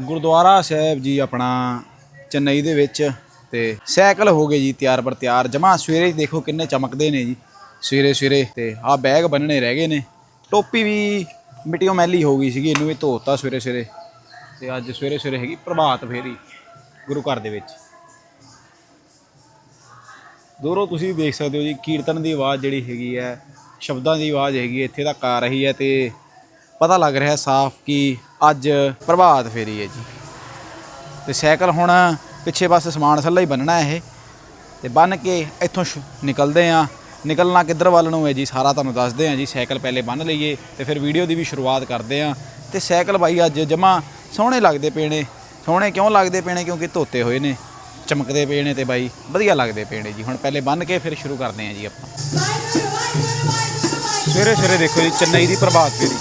ਗੁਰਦੁਆਰਾ ਸਾਹਿਬ ਜੀ ਆਪਣਾ ਚੇਨਈ ਦੇ ਵਿੱਚ ਤੇ ਸਾਈਕਲ ਹੋ ਗਏ ਜੀ ਤਿਆਰ ਪਰ ਤਿਆਰ। ਜਮਾ ਸਵੇਰੇ ਦੇਖੋ ਕਿੰਨੇ ਚਮਕਦੇ ਨੇ ਜੀ। ਸਵੇਰੇ ਸਵੇਰੇ ਤੇ ਆਹ ਬੈਗ ਬੰਨਣੇ ਰਹਿ ਗਏ ਨੇ। ਟੋਪੀ ਵੀ ਮਿੱਟੀਓ ਮੈਲੀ ਹੋ ਗਈ ਸੀਗੀ, ਇਹਨੂੰ ਵੀ ਧੋਤਾ ਸਵੇਰੇ ਸਵੇਰੇ। ਤੇ ਅੱਜ ਸਵੇਰੇ ਸਵੇਰੇ ਹੈਗੀ ਪ੍ਰਭਾਤ ਫੇਰੀ ਗੁਰੂ ਘਰ ਦੇ ਵਿੱਚ। ਦੂਰੋਂ ਤੁਸੀਂ ਦੇਖ ਸਕਦੇ ਹੋ ਜੀ, ਕੀਰਤਨ ਦੀ ਆਵਾਜ਼ ਜਿਹੜੀ ਹੈਗੀ ਹੈ, ਸ਼ਬਦਾਂ ਦੀ ਆਵਾਜ਼ ਹੈਗੀ ਇੱਥੇ ਤੱਕ ਆ ਰਹੀ ਹੈ ਤੇ ਪਤਾ ਲੱਗ ਰਿਹਾ ਸਾਫ਼ ਕਿ ਅੱਜ ਪ੍ਰਭਾਤ ਫੇਰੀ ਹੈ ਜੀ। ਤੇ ਸਾਈਕਲ ਹੁਣ ਪਿੱਛੇ ਪਾਸੇ ਸਮਾਨ ਸੱਲਾ ਹੀ ਬੰਨਣਾ ਇਹ। ਤੇ ਬੰਨ ਕੇ ਇੱਥੋਂ ਨਿਕਲਦੇ ਆ ਨਿਕਲਣਾ ਕਿੱਧਰ ਵੱਲ ਨੂੰ ਹੈ ਜੀ ਸਾਰਾ ਤੁਹਾਨੂੰ ਦੱਸਦੇ ਆ ਜੀ। ਸਾਈਕਲ ਪਹਿਲੇ ਬੰਨ ਲਈਏ ਤੇ ਫਿਰ ਵੀਡੀਓ ਦੀ ਵੀ ਸ਼ੁਰੂਆਤ ਕਰਦੇ ਆ ਤੇ ਸਾਈਕਲ ਬਾਈ ਅੱਜ ਜਮਾ ਸੋਹਣੇ ਲੱਗਦੇ ਪਏ ਨੇ। ਸੋਹਣੇ ਕਿਉਂ ਲੱਗਦੇ ਪਏ ਨੇ? ਕਿਉਂਕਿ ਧੋਤੇ ਹੋਏ ਨੇ। ਚਮਕਦੇ ਪਏ ਨੇ ਤੇ ਬਾਈ ਵਧੀਆ ਲੱਗਦੇ ਪਏ ਨੇ ਜੀ। ਹੁਣ ਪਹਿਲੇ ਬੰਨ ਕੇ ਫਿਰ ਸ਼ੁਰੂ ਕਰਦੇ ਆ ਜੀ ਆਪਾਂ। ਸਵੇਰੇ ਸਵੇਰੇ ਦੇਖੋ ਜੀ ਚੇਨਈ ਦੀ ਪ੍ਰਭਾਤ ਫੇਰੀ।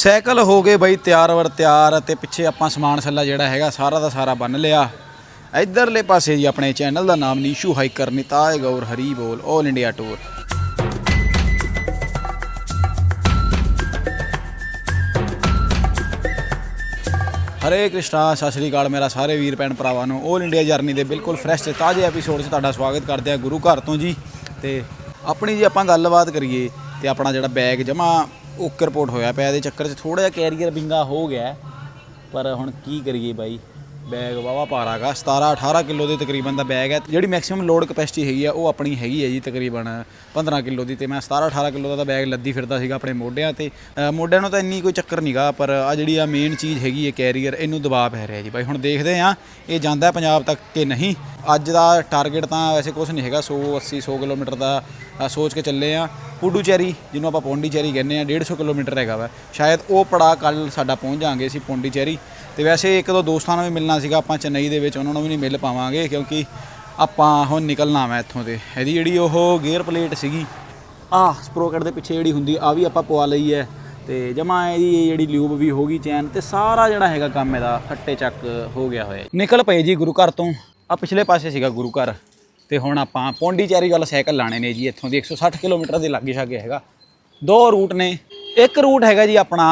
ਸਾਈਕਲ ਹੋ ਗਏ ਬਈ, ਤਿਆਰ ਵਰ ਤਿਆਰ ਤੇ ਪਿੱਛੇ ਆਪਾਂ ਸਮਾਨ ਸੱਲਾ ਜਿਹੜਾ ਹੈਗਾ ਸਾਰਾ ਦਾ ਸਾਰਾ ਬੰਨ ਲਿਆ। ਇਧਰਲੇ ਪਾਸੇ ਜੀ ਆਪਣੇ ਚੈਨਲ ਦਾ ਨਾਮ ਨੀਸ਼ੂ ਹਾਈਕਰ, ਨਿਤਾਏ ਗੌਰ, ਹਰੀ ਬੋਲ, 올 ਇੰਡੀਆ ਟੂਰ। ਹਰੇ ਕ੍ਰਿਸ਼ਨਾ, ਸਤਿ ਸ਼੍ਰੀ ਅਕਾਲ ਮੇਰਾ ਸਾਰੇ ਵੀਰ ਭੈਣ ਭਰਾਵਾਂ ਨੂੰ। 올 ਇੰਡੀਆ ਜਰਨੀ ਦੇ ਬਿਲਕੁਲ ਫਰੈਸ਼ ਤੇ ਤਾਜ਼ੇ ਐਪੀਸੋਡ 'ਚ ਤੁਹਾਡਾ ਸਵਾਗਤ ਕਰਦੇ ਆ ਗੁਰੂ ਘਰ ਤੋਂ ਜੀ। ਤੇ ਆਪਣੀ ਜੀ ਆਪਾਂ ਗੱਲਬਾਤ ਕਰੀਏ ਤੇ ਆਪਣਾ ਜਿਹੜਾ ਬੈਗ ਜਮਾ ਓਕੇ ਰਿਪੋਰਟ ਹੋਇਆ ਪਿਆ, ਇਹਦੇ ਚੱਕਰ 'ਚ ਥੋੜਾ ਜਿਹਾ ਕੈਰੀਅਰ ਬਿੰਗਾ ਹੋ ਗਿਆ ਪਰ ਹੁਣ ਕੀ ਕਰੀਏ ਬਾਈ? ਬੈਗ ਵਾਵਾ ਭਾਰਾਗਾ 17 18 ਕਿਲੋ ਦੇ ਤਕਰੀਬਨ ਦਾ ਬੈਗ ਹੈ। ਜਿਹੜੀ ਮੈਕਸਿਮਮ ਲੋਡ ਕਪੈਸਿਟੀ ਹੈਗੀ ਆ, ਉਹ ਆਪਣੀ ਹੈਗੀ ਹੈ ਜੀ ਤਕਰੀਬਨ 15 ਕਿਲੋ ਦੀ ਤੇ ਮੈਂ 17 18 ਕਿਲੋ ਦਾ ਤਾਂ ਬੈਗ ਲੱਦੀ ਫਿਰਦਾ ਸੀਗਾ ਆਪਣੇ ਮੋਢਿਆਂ ਤੇ। ਮੋਢਿਆਂ ਨੂੰ ਤਾਂ ਇੰਨੀ ਕੋਈ ਚੱਕਰ ਨਹੀਂਗਾ ਪਰ ਆ ਜਿਹੜੀ ਆ ਮੇਨ ਚੀਜ਼ ਹੈਗੀ ਹੈ ਕੈਰੀਅਰ ਇਹਨੂੰ ਦਬਾਅ ਪੈ ਰਿਹਾ ਜੀ ਬਾਈ। ਹੁਣ ਦੇਖਦੇ ਆ ਇਹ ਜਾਂਦਾ ਪੰਜਾਬ ਤੱਕ ਕਿ ਨਹੀਂ। ਅੱਜ ਦਾ ਟਾਰਗੇਟ ਤਾਂ ਵੈਸੇ ਕੁਝ ਨਹੀਂ ਹੈਗਾ 100 80 100 ਕਿਲੋਮੀਟਰ ਦਾ ਸੋਚ ਕੇ ਚੱਲੇ ਆ। ਪੁਡੂਚੇਰੀ, ਜਿਹਨੂੰ ਆਪਾਂ ਪੌਂਡੀਚੇਰੀ ਕਹਿੰਦੇ ਆ 150 ਕਿਲੋਮੀਟਰ ਹੈਗਾ ਵਾ। ਸ਼ਾਇਦ ਉਹ ਪੜਾ ਕੱਲ ਸਾਡਾ ਪਹੁੰਚ ਜਾਾਂਗੇ ਅਸੀਂ ਪੌਂਡੀਚੇਰੀ। ਤੇ ਵੈਸੇ ਇੱਕ ਦੋ ਦੋਸਤਾਂ ਨੂੰ ਵੀ ਮਿਲਣਾ ਸੀਗਾ, ਆਪਾਂ ਚੇਨਈ ਦੇ ਵਿੱਚ, ਉਹਨਾਂ ਨੂੰ ਵੀ ਨਹੀਂ ਮਿਲ ਪਾਵਾਂਗੇ, ਕਿਉਂਕਿ ਆਪਾਂ ਹੁਣ ਨਿਕਲਣਾ ਵਾ ਇੱਥੋਂ ਤੇ। ਇਹਦੀ ਜਿਹੜੀ ਉਹ ਗੇਅਰ ਪਲੇਟ ਸੀਗੀ, ਆਹ ਸਪਰੋਕਟ ਦੇ ਪਿੱਛੇ ਜਿਹੜੀ ਹੁੰਦੀ ਆ ਵੀ ਆਪਾਂ ਪਵਾ ਲਈ ਹੈ। ਤੇ ਜਮਾ ਇਹਦੀ ਜਿਹੜੀ ਲਿਊਬ ਵੀ ਹੋ ਗਈ ਚੈਨ, ਤੇ ਸਾਰਾ ਜਿਹੜਾ ਹੈਗਾ ਕੰਮ ਇਹਦਾ ਫੱਟੇ ਚੱਕ ਹੋ ਗਿਆ ਹੋਇਆ ਨਿਕਲ ਪਏ ਜੀ ਗੁਰੂ ਘਰ ਤੋਂ। ਆ ਪਿਛਲੇ ਪਾਸੇ ਸੀਗਾ ਗੁਰੂ ਘਰ। ਤੇ ਹੁਣ ਆਪਾਂ ਪੌਂਡੀਚੇਰੀ ਵੱਲ ਸਾਈਕਲ ਲਾਣੇ ਨੇ ਜੀ, ਇੱਥੋਂ ਦੀ 160 ਕਿਲੋਮੀਟਰ ਦੇ ਲਾਗੇ ਛਾਗੇ ਹੈਗਾ। ਦੋ ਰੂਟ ਨੇ। ਇੱਕ ਰੂਟ ਹੈਗਾ ਜੀ ਆਪਣਾ,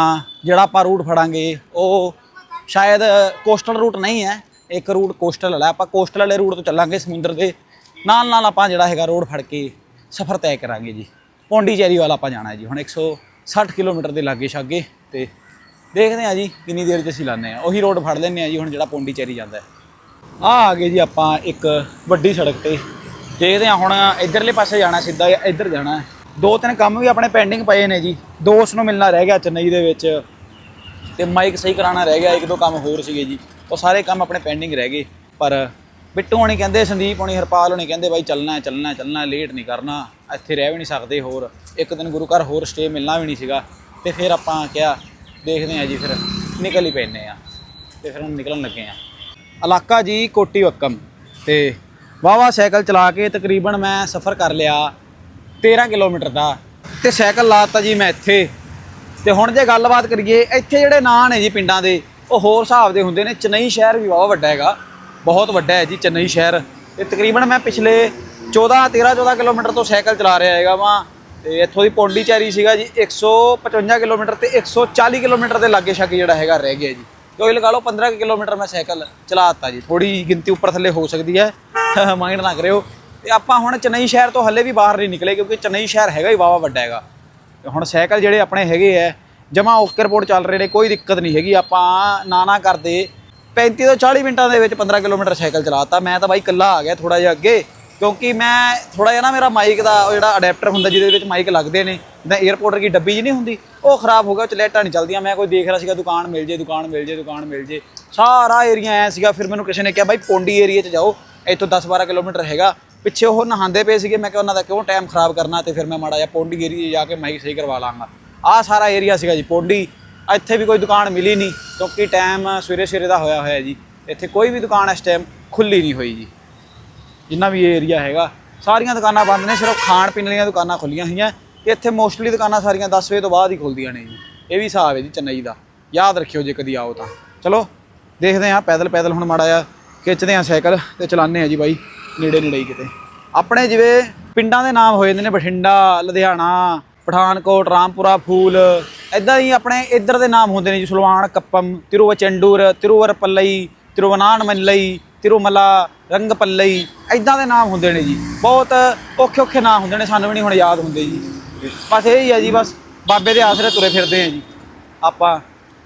ਜਿਹੜਾ ਆਪਾਂ ਰੂਟ ਫੜਾਂਗੇ, ਉਹ ਸ਼ਾਇਦ ਕੋਸਟਲ ਰੂਟ ਨਹੀਂ ਹੈ। ਇੱਕ ਰੂਟ ਕੋਸਟਲ ਵਾਲਾ, ਆਪਾਂ ਕੋਸਟਲ ਵਾਲੇ ਰੂਟ ਤੋਂ ਚੱਲਾਂਗੇ ਸਮੁੰਦਰ ਦੇ। ਨਾਲ ਨਾਲ ਆਪਾਂ ਜਿਹੜਾ ਹੈਗਾ ਰੋਡ ਫੜ ਕੇ ਸਫ਼ਰ ਤੈਅ ਕਰਾਂਗੇ ਜੀ। ਪੌਂਡੀਚੇਰੀ ਵੱਲ ਆਪਾਂ ਜਾਣਾ ਹੈ ਜੀ, ਹੁਣ 160 ਕਿਲੋਮੀਟਰ ਦੇ ਲਾਗੇ ਛਾਗੇ ਤੇ ਦੇਖਦੇ ਹਾਂ ਜੀ ਕਿੰਨੀ ਦੇਰ 'ਚ ਅਸੀਂ ਲਾਉਂਦੇ ਆ ਉਹੀ ਰੋਡ ਫੜ ਲੈਂਦੇ ਆ ਜੀ, ਹੁਣ ਜਿਹੜਾ ਪੌਂਡੀਚੇਰੀ ਜਾਂਦਾ ਹੈ। ਆ ਆ ਗਏ ਜੀ ਆਪਾਂ ਇੱਕ ਵੱਡੀ ਸੜਕ ਤੇ। ਦੇਖਦੇ ਹਾਂ ਹੁਣ ਇਧਰਲੇ ਪਾਸੇ ਜਾਣਾ ਸਿੱਧਾ ਜਾਂ ਇੱਧਰ ਜਾਣਾ ਦੋ ਤਿੰਨ ਕੰਮ ਵੀ ਆਪਣੇ ਪੈਂਡਿੰਗ ਪਏ ਨੇ ਜੀ। ਦੋਸਤ ਨੂੰ ਮਿਲਣਾ ਰਹਿ ਗਿਆ ਚੇਨਈ ਦੇ ਵਿੱਚ। ਤੇ ਮਾਈਕ ਸਹੀ ਕਰਾਉਣਾ ਰਹਿ ਗਿਆ, ਇੱਕ ਦੋ ਕੰਮ ਹੋਰ ਸੀਗੇ ਜੀ। ਉਹ ਸਾਰੇ ਕੰਮ ਆਪਣੇ ਪੈਂਡਿੰਗ ਰਹਿ ਗਏ। ਪਰ ਬਿੱਟੂ ਹੋਣੀ ਕਹਿੰਦੇ, ਸੰਦੀਪ ਹੋਣੀ, ਹਰਪਾਲ ਹੋਣੀ ਕਹਿੰਦੇ, ਬਾਈ ਚੱਲਣਾ ਚੱਲਣਾ ਚੱਲਣਾ ਲੇਟ ਨਹੀਂ ਕਰਨਾ। ਇੱਥੇ ਰਹਿ ਵੀ ਨਹੀਂ ਸਕਦੇ ਹੋਰ। ਇੱਕ ਦਿਨ ਗੁਰੂ ਘਰ ਹੋਰ ਸਟੇ ਮਿਲਣਾ ਵੀ ਨਹੀਂ ਸੀਗਾ। ਤੇ ਫਿਰ ਆਪਾਂ ਕਿਹਾ ਦੇਖਦੇ ਹਾਂ ਜੀ ਫਿਰ। ਨਿਕਲ ਹੀ ਪੈਨੇ ਆ ਤੇ ਫਿਰ ਹੁਣ ਨਿਕਲਣ ਲੱਗੇ ਆ ਇਲਾਕਾ ਜੀ ਕੋਟੀ ਵੱਕਮ ਤੇ ਵਾਵਾ ਸਾਈਕਲ ਚਲਾ ਕੇ ਤਕਰੀਬਨ ਮੈਂ ਸਫ਼ਰ ਕਰ ਲਿਆ 13 ਕਿਲੋਮੀਟਰ ਦਾ ਤੇ ਸਾਈਕਲ ਲਾਤਾ ਜੀ ਮੈਂ ਇੱਥੇ। ਤੇ ਹੁਣ ਜੇ ਗੱਲਬਾਤ ਕਰੀਏ, ਇੱਥੇ ਜਿਹੜੇ ਨਾਂ ਨੇ ਜੀ ਪਿੰਡਾਂ ਦੇ, ਉਹ ਹੋਰ ਹਿਸਾਬ ਦੇ ਹੁੰਦੇ ਨੇ। ਚੇਨਈ ਸ਼ਹਿਰ ਵੀ ਬਹੁਤ ਵੱਡਾ ਹੈਗਾ, ਬਹੁਤ ਵੱਡਾ ਹੈ ਜੀ ਚੇਨਈ ਸ਼ਹਿਰ। ਤੇ ਤਕਰੀਬਨ ਮੈਂ ਪਿਛਲੇ 14 13 14 ਕਿਲੋਮੀਟਰ ਤੋਂ ਸਾਈਕਲ ਚਲਾ ਰਿਹਾ ਹੈਗਾ ਵਾਂ। ਤੇ ਇੱਥੋਂ ਦੀ ਪੌਂਡੀਚੈਰੀ ਸੀਗਾ ਜੀ 155 ਕਿਲੋਮੀਟਰ ਤੇ 140 ਕਿਲੋਮੀਟਰ ਦੇ ਲਾਗੇ ਛਾਗੇ ਜਿਹੜਾ ਹੈਗਾ ਰਹਿ ਗਿਆ ਜੀ। ਕੋਈ ਲਗਾ ਲਓ 15 ਕਿਲੋਮੀਟਰ ਮੈਂ ਸਾਈਕਲ ਚਲਾਤਾ ਜੀ। ਥੋੜੀ ਗਿਣਤੀ ਉੱਪਰ ਥੱਲੇ ਹੋ ਸਕਦੀ ਹੈ। ਮਾਈਂਡ ਨਾ ਕਰਿਓ। ਤੇ ਆਪਾਂ ਹੁਣ ਚੇਨਈ ਸ਼ਹਿਰ ਤੋਂ ਹੱਲੇ ਵੀ ਬਾਹਰ ਨਹੀਂ ਨਿਕਲੇ ਕਿਉਂਕਿ ਚੇਨਈ ਸ਼ਹਿਰ ਹੈਗਾ ਹੀ ਵਾਵਾ ਵੱਡਾ ਹੈਗਾ। ਤੇ ਹੁਣ ਸਾਈਕਲ ਜਿਹੜੇ ਆਪਣੇ ਹੈਗੇ ਐ ਜਮਾ ਓਕੇ ਰਿਪੋਰਟ ਚੱਲ ਰਹੇ ਨੇ, ਕੋਈ ਦਿੱਕਤ ਨਹੀਂ ਹੈਗੀ। ਆਪਾਂ ਨਾ ਨਾ ਕਰਦੇ। 35 ਤੋਂ 40 ਮਿੰਟਾਂ ਦੇ ਵਿੱਚ 15 ਕਿਲੋਮੀਟਰ ਸਾਈਕਲ ਚਲਾਤਾ ਮੈਂ ਤਾਂ ਬਾਈ ਇਕੱਲਾ ਆ ਗਿਆ ਥੋੜਾ ਜਿਹਾ ਅੱਗੇ ਕਿਉਂਕਿ ਮੈਂ ਥੋੜਾ ਜਿਹਾ ਨਾ ਮੇਰਾ ਮਾਈਕ ਦਾ ਜਿਹੜਾ ਅਡੈਪਟਰ ਹੁੰਦਾ ਜਿਹਦੇ ਵਿੱਚ ਮਾਈਕ ਲੱਗਦੇ ਨੇ, ਜਿੱਦਾਂ 에어ਪੋਰਟ ਦੀ ਡੱਬੀ ਜੀ ਨਹੀਂ ਹੁੰਦੀ। ਉਹ ਖਰਾਬ ਹੋ ਗਿਆ, ਉਹ ਚ ਲਾਈਟਾਂ ਨਹੀਂ ਚੱਲਦੀਆਂ। ਮੈਂ ਕੋਈ ਦੇਖ ਰਿਹਾ ਸੀਗਾ, ਦੁਕਾਨ ਮਿਲ ਜੇ, ਦੁਕਾਨ ਮਿਲ ਜੇ, ਦੁਕਾਨ ਮਿਲ ਜੇ। ਸਾਰਾ ਏਰੀਆ ਐ ਸੀਗਾ, ਫਿਰ ਮੈਨੂੰ ਕਿਸੇ ਨੇ ਕਿਹਾ, ਬਾਈ, ਪੌਂਡੀ ਏਰੀਆ 'ਚ ਜਾਓ। ਇੱਥੋਂ 10-12 ਕਿਲੋਮੀਟਰ ਹੈਗਾ। ਪਿੱਛੇ ਉਹ ਨਹਾਉਂਦੇ ਪਏ ਸੀਗੇ, ਮੈਂ ਕਿਹਾ, ਉਹਨਾਂ ਦਾ ਕਿਉਂ ਟਾਈਮ ਖਰਾਬ ਕਰਨਾ? ਤੇ ਫਿਰ ਮੈਂ ਮਾੜਾ ਜਿਹਾ ਪੌਂਡੀ ਏਰੀਆ ਜਾ ਕੇ ਮਾਈਕ ਸਹੀ ਕਰਵਾ ਲਾਂਗਾ। ਆਹ ਸਾਰਾ ਏਰੀਆ ਸੀਗਾ ਜੀ, ਪੌਂਡੀ। ਇੱਥੇ ਵੀ ਕੋਈ ਦੁਕਾਨ ਮਿਲੀ ਨਹੀਂ, ਕਿਉਂਕਿ ਟਾਈਮ ਸਵੇਰੇ ਸਵੇਰੇ ਦਾ ਹੋਇਆ ਹੋਇਆ ਜੀ। ਇੱਥੇ ਕੋਈ ਵੀ ਦੁਕਾਨ ਇਸ ਟਾਈਮ ਖੁੱਲੀ ਨਹੀਂ ਹੋਈ ਜੀ। ਜਿੰਨਾ ਵੀ ਏਰੀਆ ਹੈਗਾ, ਸਾਰੀਆਂ ਦੁਕਾਨਾਂ ਬੰਦ ਨੇ, ਸਿਰਫ ਖਾਣ ਪੀਣ ਵਾਲੀਆਂ ਦੁਕਾਨਾਂ ਖੁੱਲੀਆਂ ਹੋਈਆਂ। ਤੇ ਇੱਥੇ ਮੋਸਟਲੀ ਦੁਕਾਨਾਂ ਸਾਰੀਆਂ 10 ਵਜੇ ਤੋਂ ਬਾਅਦ ਹੀ ਖੁੱਲਦੀਆਂ ਨੇ ਜੀ। ਇਹ ਵੀ ਹਿਸਾਬ ਹੈ ਜੀ ਚੇਨਈ ਦਾ। ਯਾਦ ਰੱਖਿਓ ਜੇ ਕਦੀ ਆਓ ਤਾਂ। ਚਲੋ, ਦੇਖਦੇ ਹਾਂ, ਪੈਦਲ ਪੈਦਲ ਹੁਣ ਮਾੜਾ ਜਿਹਾ ਖਿੱਚਦੇ ਹਾਂ ਸਾਈਕਲ ਤੇ ਚਲਾਉਂਦੇ ਹਾਂ ਜੀ ਬਾਈ, ਨੇੜੇ ਨੇੜੇ ਹੀ ਕਿਤੇ। ਆਪਣੇ ਜਿਵੇਂ ਪਿੰਡਾਂ ਦੇ ਨਾਮ ਹੋ ਜਾਂਦੇ ਨੇ, ਬਠਿੰਡਾ, ਲੁਧਿਆਣਾ, ਪਠਾਨਕੋਟ, ਰਾਮਪੁਰਾ, ਫੂਲ ਐਦਾਂ ਹੀ ਆਪਣੇ ਇੱਧਰ ਦੇ ਨਾਮ ਹੁੰਦੇ ਨੇ ਜੀ, ਸੁਲਵਾਨ, ਕੱਪਮ, ਤਿਰੂਵਚੰਡੂਰ ਤਿਰੂਵਰਪੱਲਈ ਤਿਰੂਵਨਾਨਮੱਲਈ, ਤਿਰੂਮਲਾ, ਰੰਗਪੱਲਈ ਐਦਾਂ ਦੇ ਨਾਮ ਹੁੰਦੇ ਨੇ ਜੀ। ਬਹੁਤ ਔਖੇ ਔਖੇ ਨਾਮ ਹੁੰਦੇ ਨੇ, ਸਾਨੂੰ ਵੀ ਨਹੀਂ ਹੁਣ ਯਾਦ ਹੁੰਦੇ ਜੀ। ਬਸ ਇਹ ਹੀ ਹੈ ਜੀ, ਬਸ ਬਾਬੇ ਦੇ ਆਸਰੇ ਤੁਰੇ ਫਿਰਦੇ ਆ ਜੀ। ਆਪਾਂ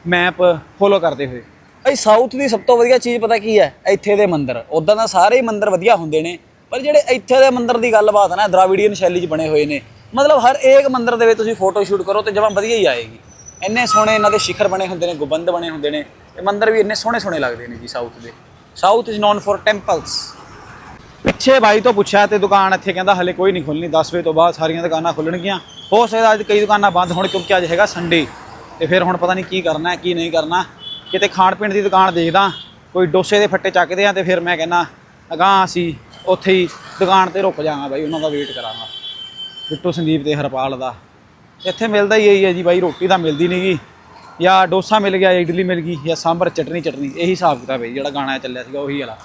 ਮੈਪ ਫੋਲੋ ਕਰਦੇ ਹੋਏ। ਭਾਈ ਸਾਊਥ ਦੀ ਸਭ ਤੋਂ ਵਧੀਆ ਚੀਜ਼ ਪਤਾ ਕੀ ਹੈ? ਇੱਥੇ ਦੇ ਮੰਦਿਰ। ਉਦਾਂ ਤਾਂ ਸਾਰੇ ਹੀ ਮੰਦਿਰ ਵਧੀਆ ਹੁੰਦੇ ਨੇ, ਪਰ ਜਿਹੜੇ ਇੱਥੇ ਦੇ ਮੰਦਿਰ ਦੀ ਗੱਲਬਾਤ ਹੈ ਨਾ ਦਰਾਵੀਡੀਅਨ ਸ਼ੈਲੀ 'ਚ ਬਣੇ ਹੋਏ ਨੇ। ਮਤਲਬ ਹਰ ਇੱਕ ਮੰਦਿਰ ਦੇ ਵਿੱਚ ਤੁਸੀਂ ਫੋਟੋ ਸ਼ੂਟ ਕਰੋ ਤੇ ਜਮਾਂ ਵਧੀਆ ਹੀ ਆਏਗੀ। ਇੰਨੇ ਸੋਹਣੇ ਇਹਨਾਂ ਦੇ ਸ਼ਿਖਰ ਬਣੇ ਹੁੰਦੇ ਨੇ, ਗੁਬੰਦ ਬਣੇ ਹੁੰਦੇ ਨੇ। ਤੇ ਮੰਦਿਰ ਵੀ ਇੰਨੇ ਸੋਹਣੇ ਸੋਹਣੇ ਲੱਗਦੇ ਨੇ ਜੀ ਸਾਊਥ ਦੇ। South is known for temples ਪਿੱਛੇ ਬਾਈ ਤੋਂ ਪੁੱਛਿਆ ਤੇ ਦੁਕਾਨ ਇੱਥੇ ਕਹਿੰਦਾ ਹਲੇ ਕੋਈ ਨਹੀਂ ਖੁੱਲਣੀ 10 ਵਜੇ ਤੋਂ ਬਾਅਦ ਸਾਰੀਆਂ ਦੁਕਾਨਾਂ ਖੁੱਲਣਗੀਆਂ ਹੋ ਸਕਦਾ ਅੱਜ ਕਈ ਦੁਕਾਨਾਂ ਬੰਦ ਹੋਣ ਕਿਉਂਕਿ ਅੱਜ ਹੈਗਾ ਸੰਡੇ ਤੇ ਫਿਰ ਹੁਣ ਪਤਾ ਨਹੀਂ ਕੀ ਕਰਨਾ ਹੈ ਕੀ ਨਹੀਂ ਕਰਨਾ। ਕਿਤੇ ਖਾਣ ਪੀਣ ਦੀ ਦੁਕਾਨ ਦੇਖਦਾ, ਕੋਈ ਡੋਸੇ ਦੇ ਫੱਟੇ ਚੱਕਦੇ ਆ ਤੇ ਫਿਰ ਮੈਂ ਕਹਿੰਦਾ, ਅਗਾਂਹ ਅਸੀਂ ਉੱਥੇ ਹੀ ਦੁਕਾਨ ਤੇ ਰੁਕ ਜਾਵਾਂ ਬਾਈ, ਉਹਨਾਂ ਦਾ ਵੇਟ ਕਰਾਂਗਾ। ਬਿੱਟੂ ਸੰਦੀਪ ਤੇ ਹਰਪਾਲ ਦਾ। ਇੱਥੇ ਮਿਲਦਾ ਹੀ ਇਹੀ ਹੈ ਜੀ ਬਾਈ, ਰੋਟੀ ਤਾਂ ਮਿਲਦੀ ਨਹੀਂਗੀ ਜਾਂ ਡੋਸਾ ਮਿਲ ਗਿਆ, ਇਡਲੀ ਮਿਲ ਗਈ, ਜਾਂ ਸਾਂਬਰ, ਚਟਨੀ ਚਟਨੀ। ਇਹੀ ਹਿਸਾਬ ਕਿਤਾਬ ਹੈ ਜਿਹੜਾ ਗਾਣਾ ਚੱਲਿਆ ਸੀਗਾ, ਉਹੀ ਵਾਲਾ।